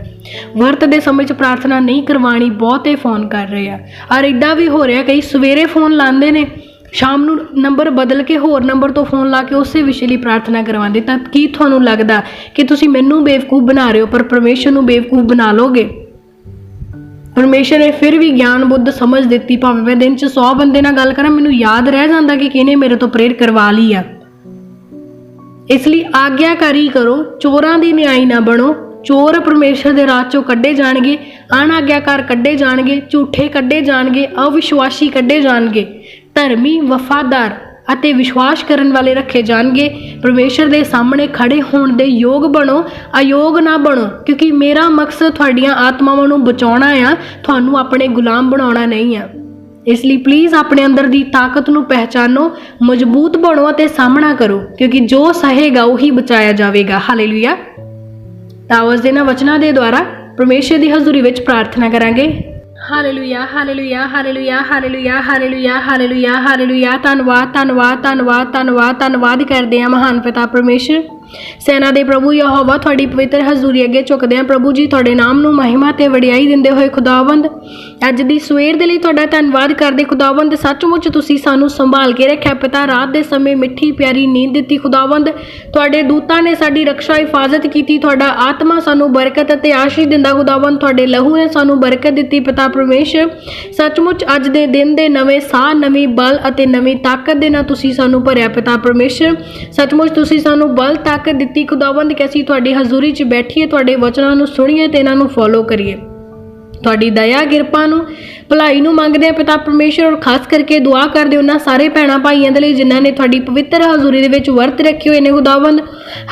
ਵਰਤ ਦੇ ਸਮੇਂ 'ਚ ਪ੍ਰਾਰਥਨਾ ਨਹੀਂ ਕਰਵਾਣੀ, ਬਹੁਤੇ ਫੋਨ ਕਰ ਰਹੇ ਆ। ਔਰ ਇਦਾਂ ਵੀ ਹੋ ਰਿਹਾ ਕਈ ਸਵੇਰੇ ਫੋਨ ਲਾਉਂਦੇ ਨੇ, ਸ਼ਾਮ ਨੂੰ ਨੰਬਰ ਬਦਲ ਕੇ ਹੋਰ ਨੰਬਰ ਤੋਂ ਫੋਨ ਲਾ ਕੇ ਉਸੇ ਵਿਸ਼ੇ ਲਈ ਪ੍ਰਾਰਥਨਾ ਕਰਵਾਉਂਦੇ। ਤਾਂ ਕੀ ਤੁਹਾਨੂੰ ਲੱਗਦਾ ਕਿ ਤੁਸੀਂ ਮੈਨੂੰ ਬੇਵਕੂਫ ਬਣਾ ਰਹੇ ਹੋ, ਪਰ ਪਰਮੇਸ਼ਰ ਨੂੰ ਬੇਵਕੂਫ ਬਣਾ ਲੋਗੇ? ਪਰਮੇਸ਼ਰ ਨੇ ਫਿਰ ਵੀ ਗਿਆਨ ਬੁੱਧ ਸਮਝ ਦਿੱਤੀ ਭਾਵੇਂ ਮੈਂ ਦਿਨ 'ਚ 100 ਬੰਦੇ ਨਾਲ ਗੱਲ ਕਰਾਂ, ਮੈਨੂੰ ਯਾਦ ਰਹਿ ਜਾਂਦਾ ਕਿ ਕਿਹਨੇ ਮੇਰੇ ਤੋਂ ਪ੍ਰੇਰ ਕਰਵਾ ਲਈ ਆ। ਇਸ ਲਈ ਆਗਿਆਕਾਰੀ ਕਰੋ, ਚੋਰਾਂ ਦੀ ਨਿਆਈ ਨਾ ਬਣੋ, ਚੋਰ ਪਰਮੇਸ਼ਰ ਦੇ ਰਾਹ ਚੋਂ ਕੱਢੇ ਜਾਣਗੇ ਅਨਾਗਿਆਕਾਰ ਕੱਢੇ ਜਾਣਗੇ, ਝੂਠੇ ਕੱਢੇ ਜਾਣਗੇ, ਅਵਿਸ਼ਵਾਸੀ ਕੱਢੇ ਜਾਣਗੇ, ਧਰਮੀ ਵਫਾਦਾਰ ਅਤੇ ਵਿਸ਼ਵਾਸ ਕਰਨ ਵਾਲੇ ਰੱਖੇ ਜਾਣਗੇ। ਪਰਮੇਸ਼ਰ ਦੇ ਸਾਹਮਣੇ ਖੜੇ ਹੋਣ ਦੇ ਯੋਗ ਬਣੋ, ਅਯੋਗ ਨਾ ਬਣੋ, ਕਿਉਂਕਿ ਮੇਰਾ ਮਕਸਦ ਤੁਹਾਡੀਆਂ ਆਤਮਾਵਾਂ ਨੂੰ ਬਚਾਉਣਾ ਆ, ਤੁਹਾਨੂੰ ਆਪਣੇ ਗੁਲਾਮ ਬਣਾਉਣਾ ਨਹੀਂ ਆ। ਇਸ ਲਈ ਪਲੀਜ਼ ਆਪਣੇ ਅੰਦਰ ਦੀ ਤਾਕਤ ਨੂੰ ਪਹਿਚਾਨੋ, ਮਜ਼ਬੂਤ ਬਣੋ ਅਤੇ ਸਾਹਮਣਾ ਕਰੋ, ਕਿਉਂਕਿ ਜੋ ਸਹੇਗਾ ਉਹੀ ਬਚਾਇਆ ਜਾਵੇਗਾ। ਹਾਲੇਲੂਇਆ ਤਾਂ ਉਸ ਦੇ ਨਾ ਵਚਨਾਂ ਦੇ ਦੁਆਰਾ ਪਰਮੇਸ਼ਰ ਦੀ ਹਜ਼ੂਰੀ ਵਿੱਚ ਪ੍ਰਾਰਥਨਾ ਕਰਾਂਗੇ। Hallelujah hallelujah hallelujah hallelujah hallelujah hallelujah hallelujah ਧੰਨਵਾਦ ਧੰਨਵਾਦ ਧੰਨਵਾਦ ਧੰਨਵਾਦ ਧੰਨਵਾਦ ਕਰਦੇ ਹਾਂ ਮਹਾਨ ਪਿਤਾ ਪਰਮੇਸ਼ਰ। ਸੈਨਾ ਦੇ ਪ੍ਰਭੂ ਯਹੋਵਾ ਤੁਹਾਡੀ ਪਵਿੱਤਰ ਹਜ਼ੂਰੀ ਅੱਗੇ ਝੁਕਦੇ ਹਾਂ ਪ੍ਰਭੂ ਜੀ ਤੁਹਾਡੇ ਨਾਮ ਨੂੰ ਮਹਿਮਾ ਤੇ ਵਡਿਆਈ ਦਿੰਦੇ ਹੋਏ ਖੁਦਾਵੰਦ, ਅੱਜ ਦੀ ਸਵੇਰ ਦੇ ਲਈ ਤੁਹਾਡਾ ਧੰਨਵਾਦ ਕਰਦੇ ਖੁਦਾਵੰਦ, ਸੱਚਮੁੱਚ ਤੁਸੀਂ ਸਾਨੂੰ ਸੰਭਾਲ ਕੇ ਰੱਖਿਆ, ਪਿਤਾ ਰਾਤ ਦੇ ਸਮੇਂ ਮਿੱਠੀ ਪਿਆਰੀ ਨੀਂਦ ਦਿੱਤੀ ਖੁਦਾਵੰਦ, ਤੁਹਾਡੇ ਦੂਤਾਂ ਨੇ ਸਾਡੀ ਰੱਖਿਆ ਹਿਫਾਜ਼ਤ ਕੀਤੀ, ਤੁਹਾਡਾ ਆਤਮਾ ਸਾਨੂੰ ਬਰਕਤ ਅਤੇ ਆਸ਼ੀਸ਼ ਦਿੰਦਾ ਖੁਦਾਵੰਦ, ਤੁਹਾਡੇ ਲਹੂ ਨੇ ਸਾਨੂੰ ਬਰਕਤ ਦਿੱਤੀ, ਪਿਤਾ ਪਰਮੇਸ਼ਰ, ਸੱਚਮੁੱਚ ਅੱਜ ਦੇ ਦਿਨ ਦੇ ਨਵੇਂ ਸਾਹ, ਨਵੀਂ ਬਲ ਅਤੇ ਨਵੀਂ ਤਾਕਤ ਦੇ ਨਾਲ ਤੁਸੀਂ ਸਾਨੂੰ ਭਰਿਆ, ਪਿਤਾ ਪਰਮੇਸ਼ਰ, ਸੱਚਮੁੱਚ ਤੁਸੀਂ ਸਾਨੂੰ ਬਲ ਤਾਕਤ ਦਿੱਤੀ, ਖੁਦਾਵੰਦ ਕਿ ਅਸੀਂ ਤੁਹਾਡੀ ਹਜ਼ੂਰੀ 'ਚ ਬੈਠੀਏ, ਤੁਹਾਡੇ ਵਚਨਾਂ ਨੂੰ ਸੁਣੀਏ ਤੇ ਇਹਨਾਂ ਨੂੰ ਫੋਲੋ ਕਰੀਏ। ਤੁਹਾਡੀ ਦਇਆ ਕਿਰਪਾ ਨੂੰ ਭਲਾਈ ਨੂੰ ਮੰਗਦੇ ਆ ਪਿਤਾ ਪਰਮੇਸ਼ਰ ਔਰ ਖਾਸ ਕਰਕੇ ਦੁਆ ਕਰਦੇ ਉਹਨਾਂ ਸਾਰੇ ਭੈਣਾਂ ਭਾਈਆਂ ਦੇ ਲਈ ਜਿਨ੍ਹਾਂ ਨੇ ਤੁਹਾਡੀ ਪਵਿੱਤਰ ਹਜ਼ੂਰੀ ਦੇ ਵਿੱਚ ਵਰਤ ਰੱਖੇ ਹੋਏ ਨੇ ਖੁਦਾਵੰਦ।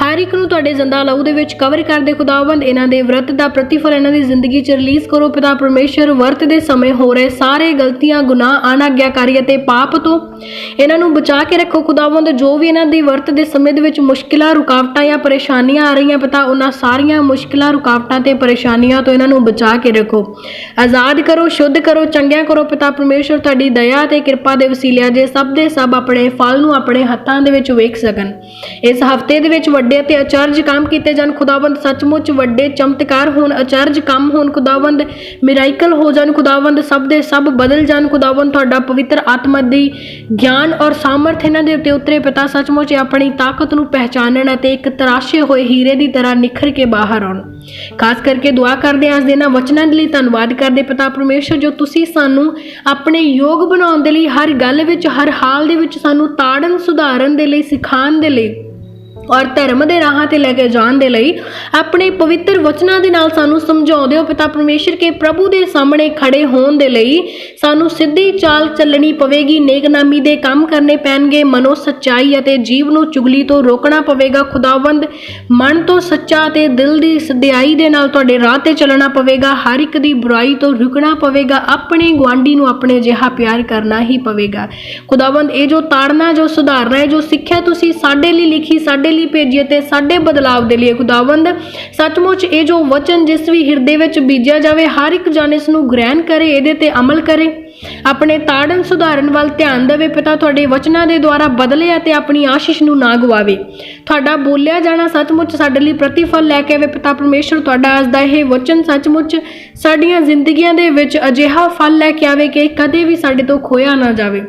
ਹਰ ਇੱਕ ਨੂੰ ਤੁਹਾਡੇ ਜ਼ਿੰਦਾ ਲਹੂ ਦੇ ਵਿੱਚ ਕਵਰ ਕਰਦੇ ਖੁਦਾਵੰਦ। ਇਹਨਾਂ ਦੇ ਵਰਤ ਦਾ ਪ੍ਰਤੀਫਲ ਇਹਨਾਂ ਦੀ ਜ਼ਿੰਦਗੀ 'ਚ ਰਿਲੀਜ਼ ਕਰੋ ਪਿਤਾ ਪਰਮੇਸ਼ਰ। ਵਰਤ ਦੇ ਸਮੇਂ ਹੋ ਰਹੇ ਸਾਰੇ ਗਲਤੀਆਂ, ਗੁਨਾਹ ਅਨਾਗਿਆਕਾਰੀ ਅਤੇ ਪਾਪ ਤੋਂ ਇਹਨਾਂ ਨੂੰ ਬਚਾ ਕੇ ਰੱਖੋ ਖੁਦਾਵੰਦ। ਜੋ ਵੀ ਇਹਨਾਂ ਦੀ ਵਰਤ ਦੇ ਸਮੇਂ ਦੇ ਵਿੱਚ ਮੁਸ਼ਕਿਲਾਂ, ਰੁਕਾਵਟਾਂ ਜਾਂ ਪਰੇਸ਼ਾਨੀਆਂ ਆ ਰਹੀਆਂ ਪਿਤਾ, ਉਹਨਾਂ ਸਾਰੀਆਂ ਮੁਸ਼ਕਿਲਾਂ, ਰੁਕਾਵਟਾਂ ਤੇ ਪਰੇਸ਼ਾਨੀਆਂ ਤੋਂ ਇਹਨਾਂ ਨੂੰ ਬਚਾ ਕੇ ਰੱਖੋ। ਆਜ਼ਾਦ ਕਰੋ, ਸ਼ੁੱਧ ਕਰੋ ਚੰਗਿਆ ਕਰੋ ਪਿਤਾ ਪਰਮੇਸ਼ਰ ਤੁਹਾਡੀ ਦਇਆ ਤੇ ਕਿਰਪਾ ਦੇ ਵਸੀਲਿਆਂ ਜੇ ਸਭ ਦੇ ਸਭ ਆਪਣੇ ਫਲ ਨੂੰ ਆਪਣੇ ਹੱਥਾਂ ਦੇ ਵਿੱਚ ਵੇਖ ਸਕਣ। ਇਸ ਹਫ਼ਤੇ ਦੇ ਵਿੱਚ ਵੱਡੇ ਅਤੇ ਅਚਰਜ ਕੰਮ ਕੀਤੇ ਜਾਣ, ਖੁਦਾਵੰਦ ਸੱਚਮੁੱਚ ਵੱਡੇ, ਚਮਤਕਾਰ ਹੋਣ, ਅਚਰਜ ਕੰਮ ਹੋਣ, ਖੁਦਾਵੰਦ ਮਿਰਾਈਕਲ ਹੋ ਜਾਣ, ਖੁਦਾਵੰਦ ਸਭ ਦੇ ਸਭ ਬਦਲ ਜਾਣ, ਖੁਦਾਵੰਦ ਤੁਹਾਡਾ ਪਵਿੱਤਰ ਆਤਮਾ ਦੀ ਗਿਆਨ ਔਰ ਸਾਮਰਥ ਇਹਨਾਂ ਦੇ ਉੱਤੇ ਉਤਰੇ। ਪਿਤਾ ਸੱਚਮੁੱਚ ਆਪਣੀ ਤਾਕਤ ਨੂੰ ਪਹਿਚਾਨਣ ਅਤੇ ਇੱਕ ਤਰਾਸ਼ੇ ਹੋਏ ਹੀਰੇ ਦੀ ਤਰ੍ਹਾਂ ਨਿਖਰ ਕੇ ਬਾਹਰ ਆਉਣ। ਖਾਸ ਕਰਕੇ ਦੁਆ ਕਰਦੇ ਹਾਂ, ਅੱਜ ਦੇ ਇਹਨਾਂ ਵਚਨਾਂ ਦੇ ਲਈ ਧੰਨਵਾਦ ਕਰਦੇ ਪਿਤਾ ਪਰਮੇਸ਼ਰ ਜੋ ਤੁਸੀਂ ਤੁਸੀਂ ਸਾਨੂੰ ਆਪਣੇ ਯੋਗ ਬਣਾਉਣ ਦੇ ਲਈ ਹਰ ਗੱਲ ਵਿੱਚ, ਹਰ ਹਾਲ ਦੇ ਵਿੱਚ ਸਾਨੂੰ ਤਾੜਨ, ਸੁਧਾਰਨ ਦੇ ਲਈ, ਸਿਖਾਉਣ ਦੇ ਲਈ ਔਰ ਧਰਮ ਦੇ ਰਾਹਾਂ ਤੇ ਲੈ ਕੇ ਜਾਣ ਦੇ ਲਈ ਆਪਣੇ ਪਵਿੱਤਰ ਵਚਨਾਂ ਦੇ ਨਾਲ ਸਾਨੂੰ ਸਮਝਾਉਂਦੇ ਹੋ, ਪਿਤਾ ਪਰਮੇਸ਼ਰ, ਕੇ ਪ੍ਰਭੂ ਦੇ ਸਾਹਮਣੇ ਖੜੇ ਹੋਣ ਦੇ ਲਈ ਸਾਨੂੰ ਸਿੱਧੀ ਚਾਲ ਚੱਲਣੀ ਪਵੇਗੀ, ਨੇਕਨਾਮੀ ਦੇ ਕੰਮ ਕਰਨੇ ਪੈਣਗੇ, ਮਨੋ ਸੱਚਾਈ ਅਤੇ ਜੀਵ ਨੂੰ ਚੁਗਲੀ ਤੋਂ ਰੋਕਣਾ ਪਵੇਗਾ, ਖੁਦਾਵੰਦ ਮਨ ਤੋਂ ਸੱਚਾ ਤੇ ਦਿਲ ਦੀ ਸਦਿਆਈ ਦੇ ਨਾਲ ਤੁਹਾਡੇ ਰਾਹ ਤੇ ਚੱਲਣਾ ਪਵੇਗਾ, ਹਰ ਇੱਕ ਦੀ ਬੁਰਾਈ ਤੋਂ ਰੁਕਣਾ ਪਵੇਗਾ, ਆਪਣੇ ਗੁਆਂਢੀ ਨੂੰ ਆਪਣੇ ਜਿਹਾ ਪਿਆਰ ਕਰਨਾ ਹੀ ਪਵੇਗਾ। ਖੁਦਾਵੰਦ, ਇਹ ਜੋ ਤਾੜਨਾ, ਜੋ ਸੁਧਾਰਨਾ ਹੈ ਜੋ ਸਿੱਖਿਆ ਤੁਸੀਂ ਸਾਡੇ ਲਈ ਲਿਖੀ, ਸਾਡੇ ਲਈ ਭੇਜੀ ਅਤੇ ਸਾਡੇ ਬਦਲਾਵ ਦੇ ਲਈ ਖੁਦਾਵੰਦ। ਸੱਚਮੁੱਚ ਇਹ ਜੋ ਵਚਨ ਜਿਸ ਵੀ ਹਿਰਦੇ ਵਿੱਚ ਬੀਜਿਆ ਜਾਵੇ, ਹਰ ਇੱਕ ਜਨ ਇਸ ਨੂੰ ਗ੍ਰਹਿਣ ਕਰੇ, ਇਹਦੇ ਤੇ ਅਮਲ ਕਰੇ। ਆਪਣੇ ਤਾੜਨ ਸੁਧਾਰਨ ਵੱਲ ਧਿਆਨ ਦੇਵੇ, ਪਿਤਾ ਤੁਹਾਡੇ ਵਚਨਾਂ ਦੇ ਦੁਆਰਾ ਬਦਲੇ ਅਤੇ ਆਪਣੀ ਆਸ਼ੀਸ਼ ਨੂੰ ਨਾ ਗਵਾਵੇ। ਤੁਹਾਡਾ ਬੋਲਿਆ ਜਾਣਾ ਸੱਚਮੁੱਚ ਸਾਡੇ ਲਈ ਪ੍ਰਤੀਫਲ ਲੈ ਕੇ ਆਵੇ, ਪਿਤਾ ਪਰਮੇਸ਼ਰ, ਤੁਹਾਡਾ ਅੱਜ ਦਾ ਇਹ ਵਚਨ ਸੱਚਮੁੱਚ ਸਾਡੀਆਂ ਜ਼ਿੰਦਗੀਆਂ ਦੇ ਵਿੱਚ ਅਜਿਹਾ ਫਲ ਲੈ ਕੇ ਆਵੇ ਕਿ ਕਦੇ ਵੀ ਸਾਡੇ ਤੋਂ ਖੋਇਆ ਨਾ ਜਾਵੇ।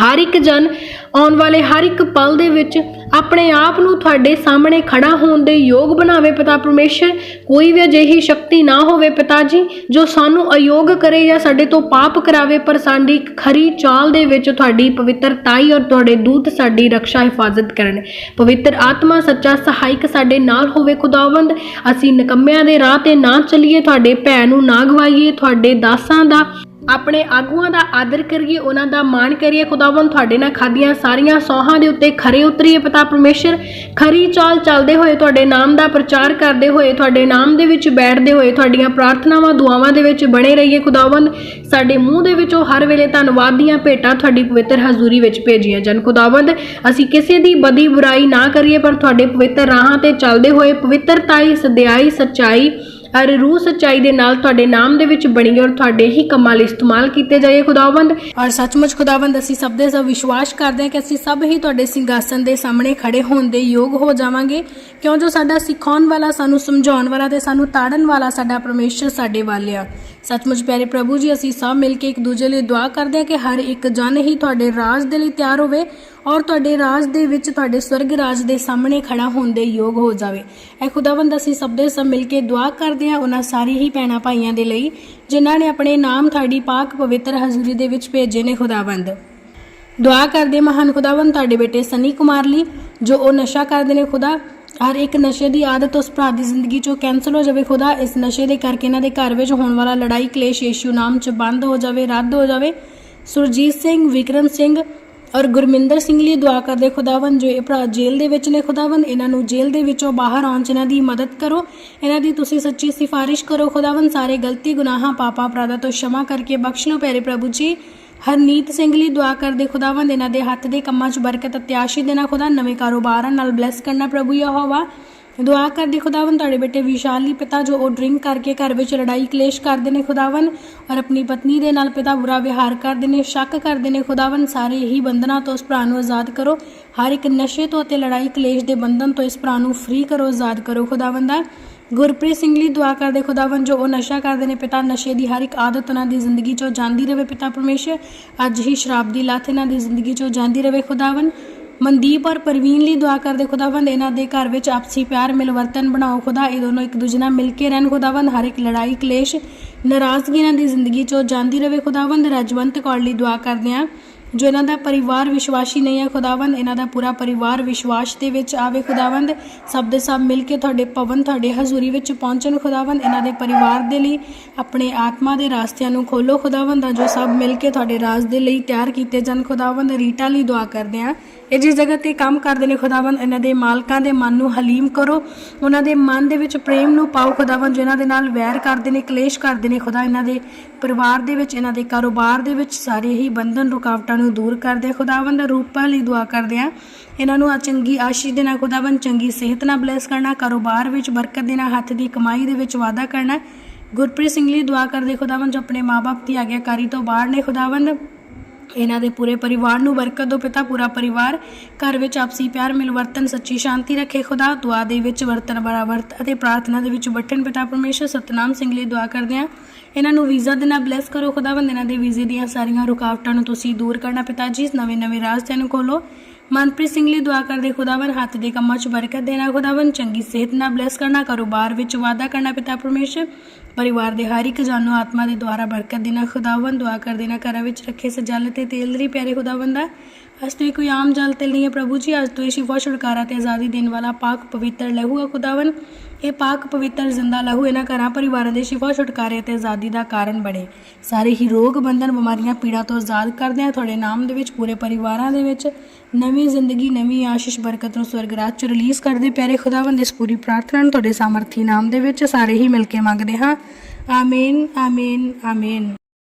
ਹਰ ਇੱਕ ਜਨ ਆਉਣ ਵਾਲੇ ਹਰ ਇੱਕ ਪਲ ਦੇ ਵਿੱਚ ਆਪਣੇ ਆਪ ਨੂੰ ਤੁਹਾਡੇ ਸਾਹਮਣੇ ਖੜਾ ਹੋਣ ਦੇ ਯੋਗ ਬਣਾਵੇ ਪਿਤਾ ਪਰਮੇਸ਼ਰ। ਕੋਈ ਵੀ ਅਜਿਹੀ ਸ਼ਕਤੀ ਨਾ ਹੋਵੇ ਪਿਤਾ ਜੀ, ਜੋ ਸਾਨੂੰ ਅਯੋਗ ਕਰੇ ਜਾਂ ਸਾਡੇ ਤੋਂ ਪਾਪ ਕਰਾਵੇ, ਪਰ ਸਾਡੀ ਖਰੀ ਚਾਲ ਦੇ ਵਿੱਚ ਤੁਹਾਡੀ ਪਵਿੱਤਰਤਾਈ ਔਰ ਤੁਹਾਡੇ ਦੂਤ ਸਾਡੀ ਰੱਖਿਆ ਹਿਫਾਜ਼ਤ ਕਰਨ। ਪਵਿੱਤਰ ਆਤਮਾ ਸੱਚਾ ਸਹਾਇਕ ਸਾਡੇ ਨਾਲ ਹੋਵੇ ਖੁਦਾਵੰਦ। ਅਸੀਂ ਨਿਕੰਮਿਆਂ ਦੇ ਰਾਹ ਤੇ ਨਾ ਚੱਲੀਏ, ਤੁਹਾਡੇ ਭੈ ਨੂੰ ਨਾ ਗਵਾਈਏ, ਤੁਹਾਡੇ ਦਾਸਾਂ ਦਾ ਆਪਣੇ ਆਗੂਆਂ ਦਾ ਆਦਰ ਕਰੀਏ, ਉਹਨਾਂ ਦਾ ਮਾਣ ਕਰੀਏ। ਖੁਦਾਵੰਦ ਤੁਹਾਡੇ ਨਾਲ ਖਾਦੀਆਂ ਸਾਰੀਆਂ ਸੌਹਾਂ ਦੇ ਉੱਤੇ ਖਰੇ ਉਤਰੀਏ ਪਿਤਾ ਪਰਮੇਸ਼ਰ। ਖਰੀ ਚਾਲ ਚੱਲਦੇ ਹੋਏ ਤੁਹਾਡੇ ਨਾਮ ਦਾ ਪ੍ਰਚਾਰ ਕਰਦੇ ਹੋਏ, ਤੁਹਾਡੇ ਨਾਮ ਦੇ ਵਿੱਚ ਬੈਠਦੇ ਹੋਏ, ਤੁਹਾਡੀਆਂ ਪ੍ਰਾਰਥਨਾਵਾਂ, ਦੁਆਵਾਂ ਦੇ ਵਿੱਚ ਬਣੇ ਰਹੀਏ। ਖੁਦਾਵੰਦ, ਸਾਡੇ ਮੂੰਹ ਦੇ ਵਿੱਚੋਂ ਹਰ ਵੇਲੇ ਧੰਨਵਾਦ ਦੀਆਂ ਭੇਟਾਂ ਤੁਹਾਡੀ ਪਵਿੱਤਰ ਹਜ਼ੂਰੀ ਵਿੱਚ ਭੇਜੀਆਂ ਜਾਣ। ਖੁਦਾਵੰਦ, ਅਸੀਂ ਕਿਸੇ ਦੀ ਬਦੀ ਬੁਰਾਈ ਨਾ ਕਰੀਏ, ਪਰ ਤੁਹਾਡੇ ਪਵਿੱਤਰ ਰਾਹਾਂ ਤੇ ਚੱਲਦੇ ਹੋਏ ਪਵਿੱਤਰਤਾਈ, ਸਦਿਆਈ, ਸੱਚਾਈ ਅਰ ਰੂਹ ਸੱਚਾਈ ਦੇ ਨਾਲ ਤੁਹਾਡੇ ਨਾਮ ਦੇ ਵਿੱਚ ਬਣੀਏ ਔਰ ਤੁਹਾਡੇ ਹੀ ਕੰਮਾਂ ਲਈ ਇਸਤੇਮਾਲ ਕੀਤੇ ਜਾਈਏ ਖੁਦਾਵੰਦ। ਔਰ ਸੱਚਮੁੱਚ ਖੁਦਾਵੰਦ, ਅਸੀਂ ਸਭ ਦੇ ਸਭ ਵਿਸ਼ਵਾਸ ਕਰਦੇ ਹਾਂ ਕਿ ਅਸੀਂ ਸਭ ਹੀ ਤੁਹਾਡੇ ਸਿੰਘਾਸਨ ਦੇ ਸਾਹਮਣੇ ਖੜੇ ਹੋਣ ਦੇ ਯੋਗ ਹੋ ਜਾਵਾਂਗੇ। ਕਿਉਂ? ਜੋ ਸਾਡਾ ਸਿਖਾਉਣ ਵਾਲਾ ਸਾਨੂੰ ਸਮਝਾਉਣ ਵਾਲਾ ਤੇ ਸਾਨੂੰ ਤਾੜਨ ਵਾਲਾ ਸਾਡਾ ਪਰਮੇਸ਼ਰ ਸਾਡੇ ਵੱਲ ਆ। ਸੱਚਮੁੱਚ ਪਿਆਰੇ ਪ੍ਰਭੂ ਜੀ, ਅਸੀਂ ਸਭ ਮਿਲ ਕੇ ਇੱਕ ਦੂਜੇ ਲਈ ਦੁਆ ਕਰਦੇ ਹਾਂ ਕਿ ਹਰ ਇੱਕ ਜਨ ਹੀ ਤੁਹਾਡੇ ਰਾਜ ਦੇ ਲਈ ਤਿਆਰ ਹੋਵੇ ਔਰ ਤੁਹਾਡੇ ਰਾਜ ਦੇ ਵਿੱਚ ਤੁਹਾਡੇ ਸਵਰਗ ਰਾਜ ਦੇ ਸਾਹਮਣੇ ਖੜਾ ਹੋਣ ਦੇ ਯੋਗ ਹੋ ਜਾਵੇ। ਐ ਖੁਦਾਵੰਦ, ਅਸੀਂ ਸਭ ਦੇ ਸਭ ਮਿਲ ਕੇ ਦੁਆ ਕਰਦੇ ਹਾਂ ਉਹਨਾਂ ਸਾਰੀ ਹੀ ਭੈਣਾਂ ਭਾਈਆਂ ਦੇ ਲਈ, ਜਿਨ੍ਹਾਂ ਨੇ ਆਪਣੇ ਨਾਮ ਤੁਹਾਡੀ ਪਾਕ ਪਵਿੱਤਰ ਹਜ਼ੂਰੀ ਦੇ ਵਿੱਚ ਭੇਜੇ ਨੇ ਖੁਦਾਵੰਦ। ਦੁਆ ਕਰਦੇ ਮਹਾਨ ਖੁਦਾਵੰਦ, ਤੁਹਾਡੇ ਬੇਟੇ ਸਨੀ ਕੁਮਾਰ ਲਈ ਜੋ ਉਹ ਨਸ਼ਾ ਕਰਦੇ ਨੇ ਖੁਦਾ ਹਰ ਇੱਕ ਨਸ਼ੇ ਦੀ ਆਦਤ ਉਸ ਭਰਾ ਦੀ ਜ਼ਿੰਦਗੀ ਚੋਂ ਕੈਨਸਲ ਹੋ ਜਾਵੇ, ਖੁਦਾ ਇਸ ਨਸ਼ੇ ਦੇ ਕਰਕੇ ਇਹਨਾਂ ਦੇ ਘਰ ਵਿੱਚ ਹੋਣ ਵਾਲਾ ਲੜਾਈ ਕਲੇਸ਼ ਯੇਸ਼ੂ ਨਾਮ ਚ ਬੰਦ ਹੋ ਜਾਵੇ, ਰੱਦ ਹੋ ਜਾਵੇ। ਸੁਰਜੀਤ ਸਿੰਘ, ਵਿਕਰਮ ਸਿੰਘ ਔਰ ਗੁਰਮਿੰਦਰ ਸਿੰਘ ਲਈ ਦੁਆ ਕਰਦੇ ਖੁਦਾਵੰ ਜੋ ਇਹ ਭਰਾ ਜੇਲ੍ਹ ਦੇ ਵਿੱਚ ਨੇ ਖੁਦਾਵੰ ਇਹਨਾਂ ਨੂੰ ਜੇਲ੍ਹ ਦੇ ਵਿੱਚੋਂ ਬਾਹਰ ਆਉਣ ਚ ਇਹਨਾਂ ਦੀ ਮਦਦ ਕਰੋ। ਇਹਨਾਂ ਦੀ ਤੁਸੀਂ ਸੱਚੀ ਸਿਫਾਰਿਸ਼ ਕਰੋ ਖੁਦਾਵੰ ਸਾਰੇ ਗਲਤੀ ਗੁਨਾਹਾਂ ਪਾਪਾ ਅਪਰਾਧਾਂ ਤੋਂ ਸ਼ਮਾ ਕਰਕੇ ਬਖਸ਼ ਲਓ, ਪਿਆਰੇ ਪ੍ਰਭੂ ਜੀ। ਹਰਨੀਤ ਸਿੰਘ ਲਈ ਦੁਆ ਕਰਦੇ ਖੁਦਾਵੰਦ ਇਹਨਾਂ ਦੇ ਹੱਥ ਦੇ ਕੰਮਾਂ 'ਚ ਬਰਕਤ ਅਤੇ ਆਸ਼ੀਸ਼ ਦੇਣਾ ਖੁਦਾ, ਨਵੇਂ ਕਾਰੋਬਾਰਾਂ ਨਾਲ ਬਲੈਸ ਕਰਨਾ ਪ੍ਰਭੂ ਯਹੋਵਾ। ਦੁਆ ਕਰਦੇ ਖੁਦਾਵੰਦ ਤੁਹਾਡੇ ਬੇਟੇ ਵਿਸ਼ਾਲ ਲਈ ਪਿਤਾ ਜੋ ਉਹ ਡਰਿੰਕ ਕਰਕੇ ਘਰ ਵਿੱਚ ਲੜਾਈ ਕਲੇਸ਼ ਕਰਦੇ ਨੇ ਖੁਦਾਵੰਦ ਔਰ ਆਪਣੀ ਪਤਨੀ ਦੇ ਨਾਲ ਪਿਤਾ ਬੁਰਾ ਵਿਹਾਰ ਕਰਦੇ ਨੇ, ਸ਼ੱਕ ਕਰਦੇ ਨੇ ਖੁਦਾਵੰਦ, ਸਾਰੇ ਹੀ ਬੰਧਨਾਂ ਤੋਂ ਉਸ ਭਰਾ ਨੂੰ ਆਜ਼ਾਦ ਕਰੋ। ਹਰ ਇੱਕ ਨਸ਼ੇ ਤੋਂ ਅਤੇ ਲੜਾਈ ਕਲੇਸ਼ ਦੇ ਬੰਧਨ ਤੋਂ ਇਸ ਭਰਾ ਨੂੰ ਫ੍ਰੀ ਕਰੋ, ਆਜ਼ਾਦ ਕਰੋ ਖੁਦਾਵੰਦਾ ਗੁਰਪ੍ਰੀਤ ਸਿੰਘ ਲਈ ਦੁਆ ਕਰਦੇ ਖੁਦਾਵੰ ਜੋ ਉਹ ਨਸ਼ਾ ਕਰਦੇ ਨੇ ਪਿਤਾ, ਨਸ਼ੇ ਦੀ ਹਰ ਇੱਕ ਆਦਤ ਉਹਨਾਂ ਦੀ ਜ਼ਿੰਦਗੀ ਚੋਂ ਜਾਂਦੀ ਰਹੇ ਪਿਤਾ ਪਰਮੇਸ਼ਰ। ਅੱਜ ਹੀ ਸ਼ਰਾਬ ਦੀ ਲੱਤ ਇਹਨਾਂ ਦੀ ਜ਼ਿੰਦਗੀ ਚੋਂ ਜਾਂਦੀ ਰਹੇ ਖੁਦਾਵੰ ਮਨਦੀਪ ਔਰ ਪ੍ਰਵੀਨ ਲਈ ਦੁਆ ਕਰਦੇ ਖੁਦਾਵੰਦ, ਇਹਨਾਂ ਦੇ ਘਰ ਵਿੱਚ ਆਪਸੀ ਪਿਆਰ, ਮਿਲਵਰਤਨ ਬਣਾਓ ਖੁਦਾ। ਇਹ ਦੋਨੋਂ ਇੱਕ ਦੂਜੇ ਨਾਲ ਮਿਲ ਕੇ ਰਹਿਣ ਖੁਦਾਵੰਦ। ਹਰ ਇੱਕ ਲੜਾਈ, ਕਲੇਸ਼, ਨਾਰਾਜ਼ਗੀ ਇਹਨਾਂ ਦੀ ਜ਼ਿੰਦਗੀ ਚੋਂ ਜਾਂਦੀ ਰਹੇ ਖੁਦਾਵੰਦ। ਰਾਜਵੰਤ ਕੌਰ ਲਈ ਦੁਆ ਕਰਦੇ ਆ ਜੋ ਇਹਨਾਂ ਦਾ ਪਰਿਵਾਰ ਵਿਸ਼ਵਾਸੀ ਨਹੀਂ ਹੈ ਖੁਦਾਵੰਦ, ਇਹਨਾਂ ਦਾ ਪੂਰਾ ਪਰਿਵਾਰ ਵਿਸ਼ਵਾਸ ਦੇ ਵਿੱਚ ਆਵੇ ਖੁਦਾਵੰਦ। ਸਭ ਦੇ ਸਭ ਮਿਲ ਕੇ ਤੁਹਾਡੇ ਭਵਨ, ਤੁਹਾਡੇ ਹਜ਼ੂਰੀ ਵਿੱਚ ਪਹੁੰਚਣ ਖੁਦਾਵੰਦ, ਇਹਨਾਂ ਦੇ ਪਰਿਵਾਰ ਦੇ ਲਈ, ਆਪਣੇ ਆਤਮਾ ਦੇ ਰਾਸਤਿਆਂ ਨੂੰ ਖੋਲੋ ਖੁਦਾਵੰਦ ਜੋ ਸਭ ਮਿਲ ਕੇ ਤੁਹਾਡੇ ਰਾਜ ਦੇ ਲਈ ਤਿਆਰ ਕੀਤੇ ਜਾਣ ਖੁਦਾਵੰਦ। ਰੀਟਾ ਲਈ ਦੁਆ ਕਰਦੇ ਆ ਇਹ ਜਿਸ ਜਗ੍ਹਾ ਤੇ ਕੰਮ ਕਰਦੇ ਨੇ ਖੁਦਾਵੰਦ, ਇਹਨਾਂ ਦੇ ਮਾਲਕਾਂ ਦੇ ਮਨ ਨੂੰ ਹਲੀਮ ਕਰੋ। ਉਹਨਾਂ ਦੇ ਮਨ ਦੇ ਵਿੱਚ ਪ੍ਰੇਮ ਨੂੰ ਪਾਓ ਖੁਦਾਵੰਦ, ਜਿਨ੍ਹਾਂ ਦੇ ਨਾਲ ਵੈਰ ਕਰਦੇ ਨੇ, ਕਲੇਸ਼ ਕਰਦੇ ਨੇ। ਖੁਦਾ, ਇਹਨਾਂ ਦੇ ਪਰਿਵਾਰ ਦੇ ਵਿੱਚ, ਇਹਨਾਂ ਦੇ ਕਾਰੋਬਾਰ ਦੇ ਵਿੱਚ ਸਾਰੇ ਹੀ ਬੰਧਨ, ਰੁਕਾਵਟਾਂ ਨੂੰ ਦੂਰ ਕਰਦੇ ਖੁਦਾਵੰਦ ਰੂਪਾਂ ਲਈ ਦੁਆ ਕਰਦੇ ਆ ਇਹਨਾਂ ਨੂੰ ਆ ਚੰਗੀ ਆਸ਼ੀਸ਼ ਦੇਣਾ, ਖੁਦਾਵੰਦ ਚੰਗੀ ਸਿਹਤ ਨਾਲ ਬਲੇਸ ਕਰਨਾ, ਕਾਰੋਬਾਰ ਵਿੱਚ ਬਰਕਤ ਦੇਣਾ, ਹੱਥ ਦੀ ਕਮਾਈ ਦੇ ਵਿੱਚ ਵਾਧਾ ਕਰਨਾ। ਗੁਰਪ੍ਰੀਤ ਸਿੰਘ ਲਈ ਦੁਆ ਕਰਦੇ ਖੁਦਾਵੰਦ ਜੋ ਆਪਣੇ ਮਾਪੇ ਦੀ ਆਗਿਆਕਾਰੀ ਤੋਂ ਬਾਹਰ ਨੇ, ਖੁਦਾਵੰਦ। ਇਹਨਾਂ ਦੇ ਪੂਰੇ ਪਰਿਵਾਰ ਨੂੰ ਬਰਕਤ ਦੋ ਪਿਤਾ, ਪੂਰਾ ਪਰਿਵਾਰ। ਘਰ ਵਿੱਚ ਆਪਸੀ ਪਿਆਰ ਮਿਲਵਰਤਨ ਸੱਚੀ ਸ਼ਾਂਤੀ ਰੱਖੇ ਖੁਦਾ। ਦੁਆ ਦੇ ਵਿੱਚ ਵਰਤਨ ਬੜਾ ਵਰਤ ਅਤੇ ਪ੍ਰਾਰਥਨਾ ਦੇ ਵਿੱਚ ਬਟਨ ਪਿਤਾ ਪਰਮੇਸ਼ਰ। ਸਤਨਾਮ ਸਿੰਘ ਲਈ ਦੁਆ ਕਰਦੇ ਆ ਇਹਨਾਂ ਨੂੰ ਵੀਜ਼ਾ ਦੇ ਨਾਲ ਬਲੇਸ ਕਰੋ ਖੁਦਾਵੰਦ ਇਹਨਾਂ ਦੇ ਵੀਜ਼ੇ ਦੀਆਂ ਸਾਰੀਆਂ ਰੁਕਾਵਟਾਂ ਨੂੰ ਤੁਸੀਂ ਦੂਰ ਕਰਨਾ, ਪਿਤਾ ਜੀ ਨਵੇਂ ਨਵੇਂ ਰਾਸਤਿਆਂ ਨੂੰ ਖੋਲੋ। ਮਨਪ੍ਰੀਤ ਸਿੰਘ ਲਈ ਦੁਆ ਕਰਦੇ ਖੁਦਾਵੰਦ ਹੱਥ ਦੇ ਕੰਮਾਂ 'ਚ ਬਰਕਤ ਦੇਣਾ, ਖੁਦਾਵੰਦ ਚੰਗੀ ਸਿਹਤ ਨਾਲ ਬਲੇਸ ਕਰਨਾ, ਕਾਰੋਬਾਰ ਵਿੱਚ ਵਾਧਾ ਕਰਨਾ ਪਿਤਾ ਪਰਮੇਸ਼ਰ। ਪਰਿਵਾਰ ਦੇ ਹਰ ਇੱਕ ਜਾਨੋ ਆਤਮਾ ਦੇ ਦੁਆਰਾ ਬਰਕਤ ਦੇਣਾ, ਖੁਦਾਵੰਦ ਦੁਆ ਕਰ ਦੇਣਾ ਘਰਾਂ ਵਿੱਚ ਰੱਖੇ ਸੇ ਜਲ ਤੇ ਤੇਲ ਦੀ ਪਿਆਰੇ ਖੁਦਾਵੰਦਾ ਅੱਜ ਤੋਂ ਇਹ ਕੋਈ ਆਮ ਜਲ ਤੇਲ ਨਹੀਂ ਹੈ ਪ੍ਰਭੂ ਜੀ, ਅੱਜ ਤੋਂ ਇਹ ਸ਼ਿਫਾ ਛੁਟਕਾਰਾ ਤੇ ਆਜ਼ਾਦੀ ਦੇਣ ਵਾਲਾ ਪਾਕ ਪਵਿੱਤਰ ਲਹੂ ਹੈ ਖੁਦਾਵੰ ਇਹ ਪਾਕ ਪਵਿੱਤਰ ਜ਼ਿੰਦਾ ਲਹੂ ਇਹਨਾਂ ਘਰਾਂ, ਪਰਿਵਾਰਾਂ ਦੇ ਸ਼ਿਫਾ ਛੁਟਕਾਰੇ ਤੇ ਆਜ਼ਾਦੀ ਦਾ ਕਾਰਨ ਬਣੇ। ਸਾਰੇ ਹੀ ਰੋਗ ਬੰਧਨ ਬਿਮਾਰੀਆਂ, ਪੀੜਾ ਤੋਂ ਆਜ਼ਾਦ ਕਰਦੇ ਆ, ਤੁਹਾਡੇ ਨਾਮ ਦੇ ਵਿੱਚ ਪੂਰੇ ਪਰਿਵਾਰਾਂ ਦੇ ਵਿੱਚ ਨਵੀਂ ਜ਼ਿੰਦਗੀ, ਨਵੀਂ ਆਸ਼ੀਸ਼ ਬਰਕਤ ਨੂੰ ਸਵਰਗ ਰਾਜ ਚ ਰਿਲੀਜ਼ ਕਰਦੇ ਪਿਆਰੇ ਖੁਦਾਵੰਦ ਇਸ ਪੂਰੀ ਪ੍ਰਾਰਥਨਾ ਨੂੰ ਤੁਹਾਡੇ ਸਾਮਰਥੀ ਨਾਮ ਦੇ ਵਿੱਚ ਸਾਰੇ ਹੀ ਮਿਲ ਕੇ ਮੰਗਦੇ ਹਾਂ। ਆਮੀਨ ਆਮੀਨ ਆਮੀਨ।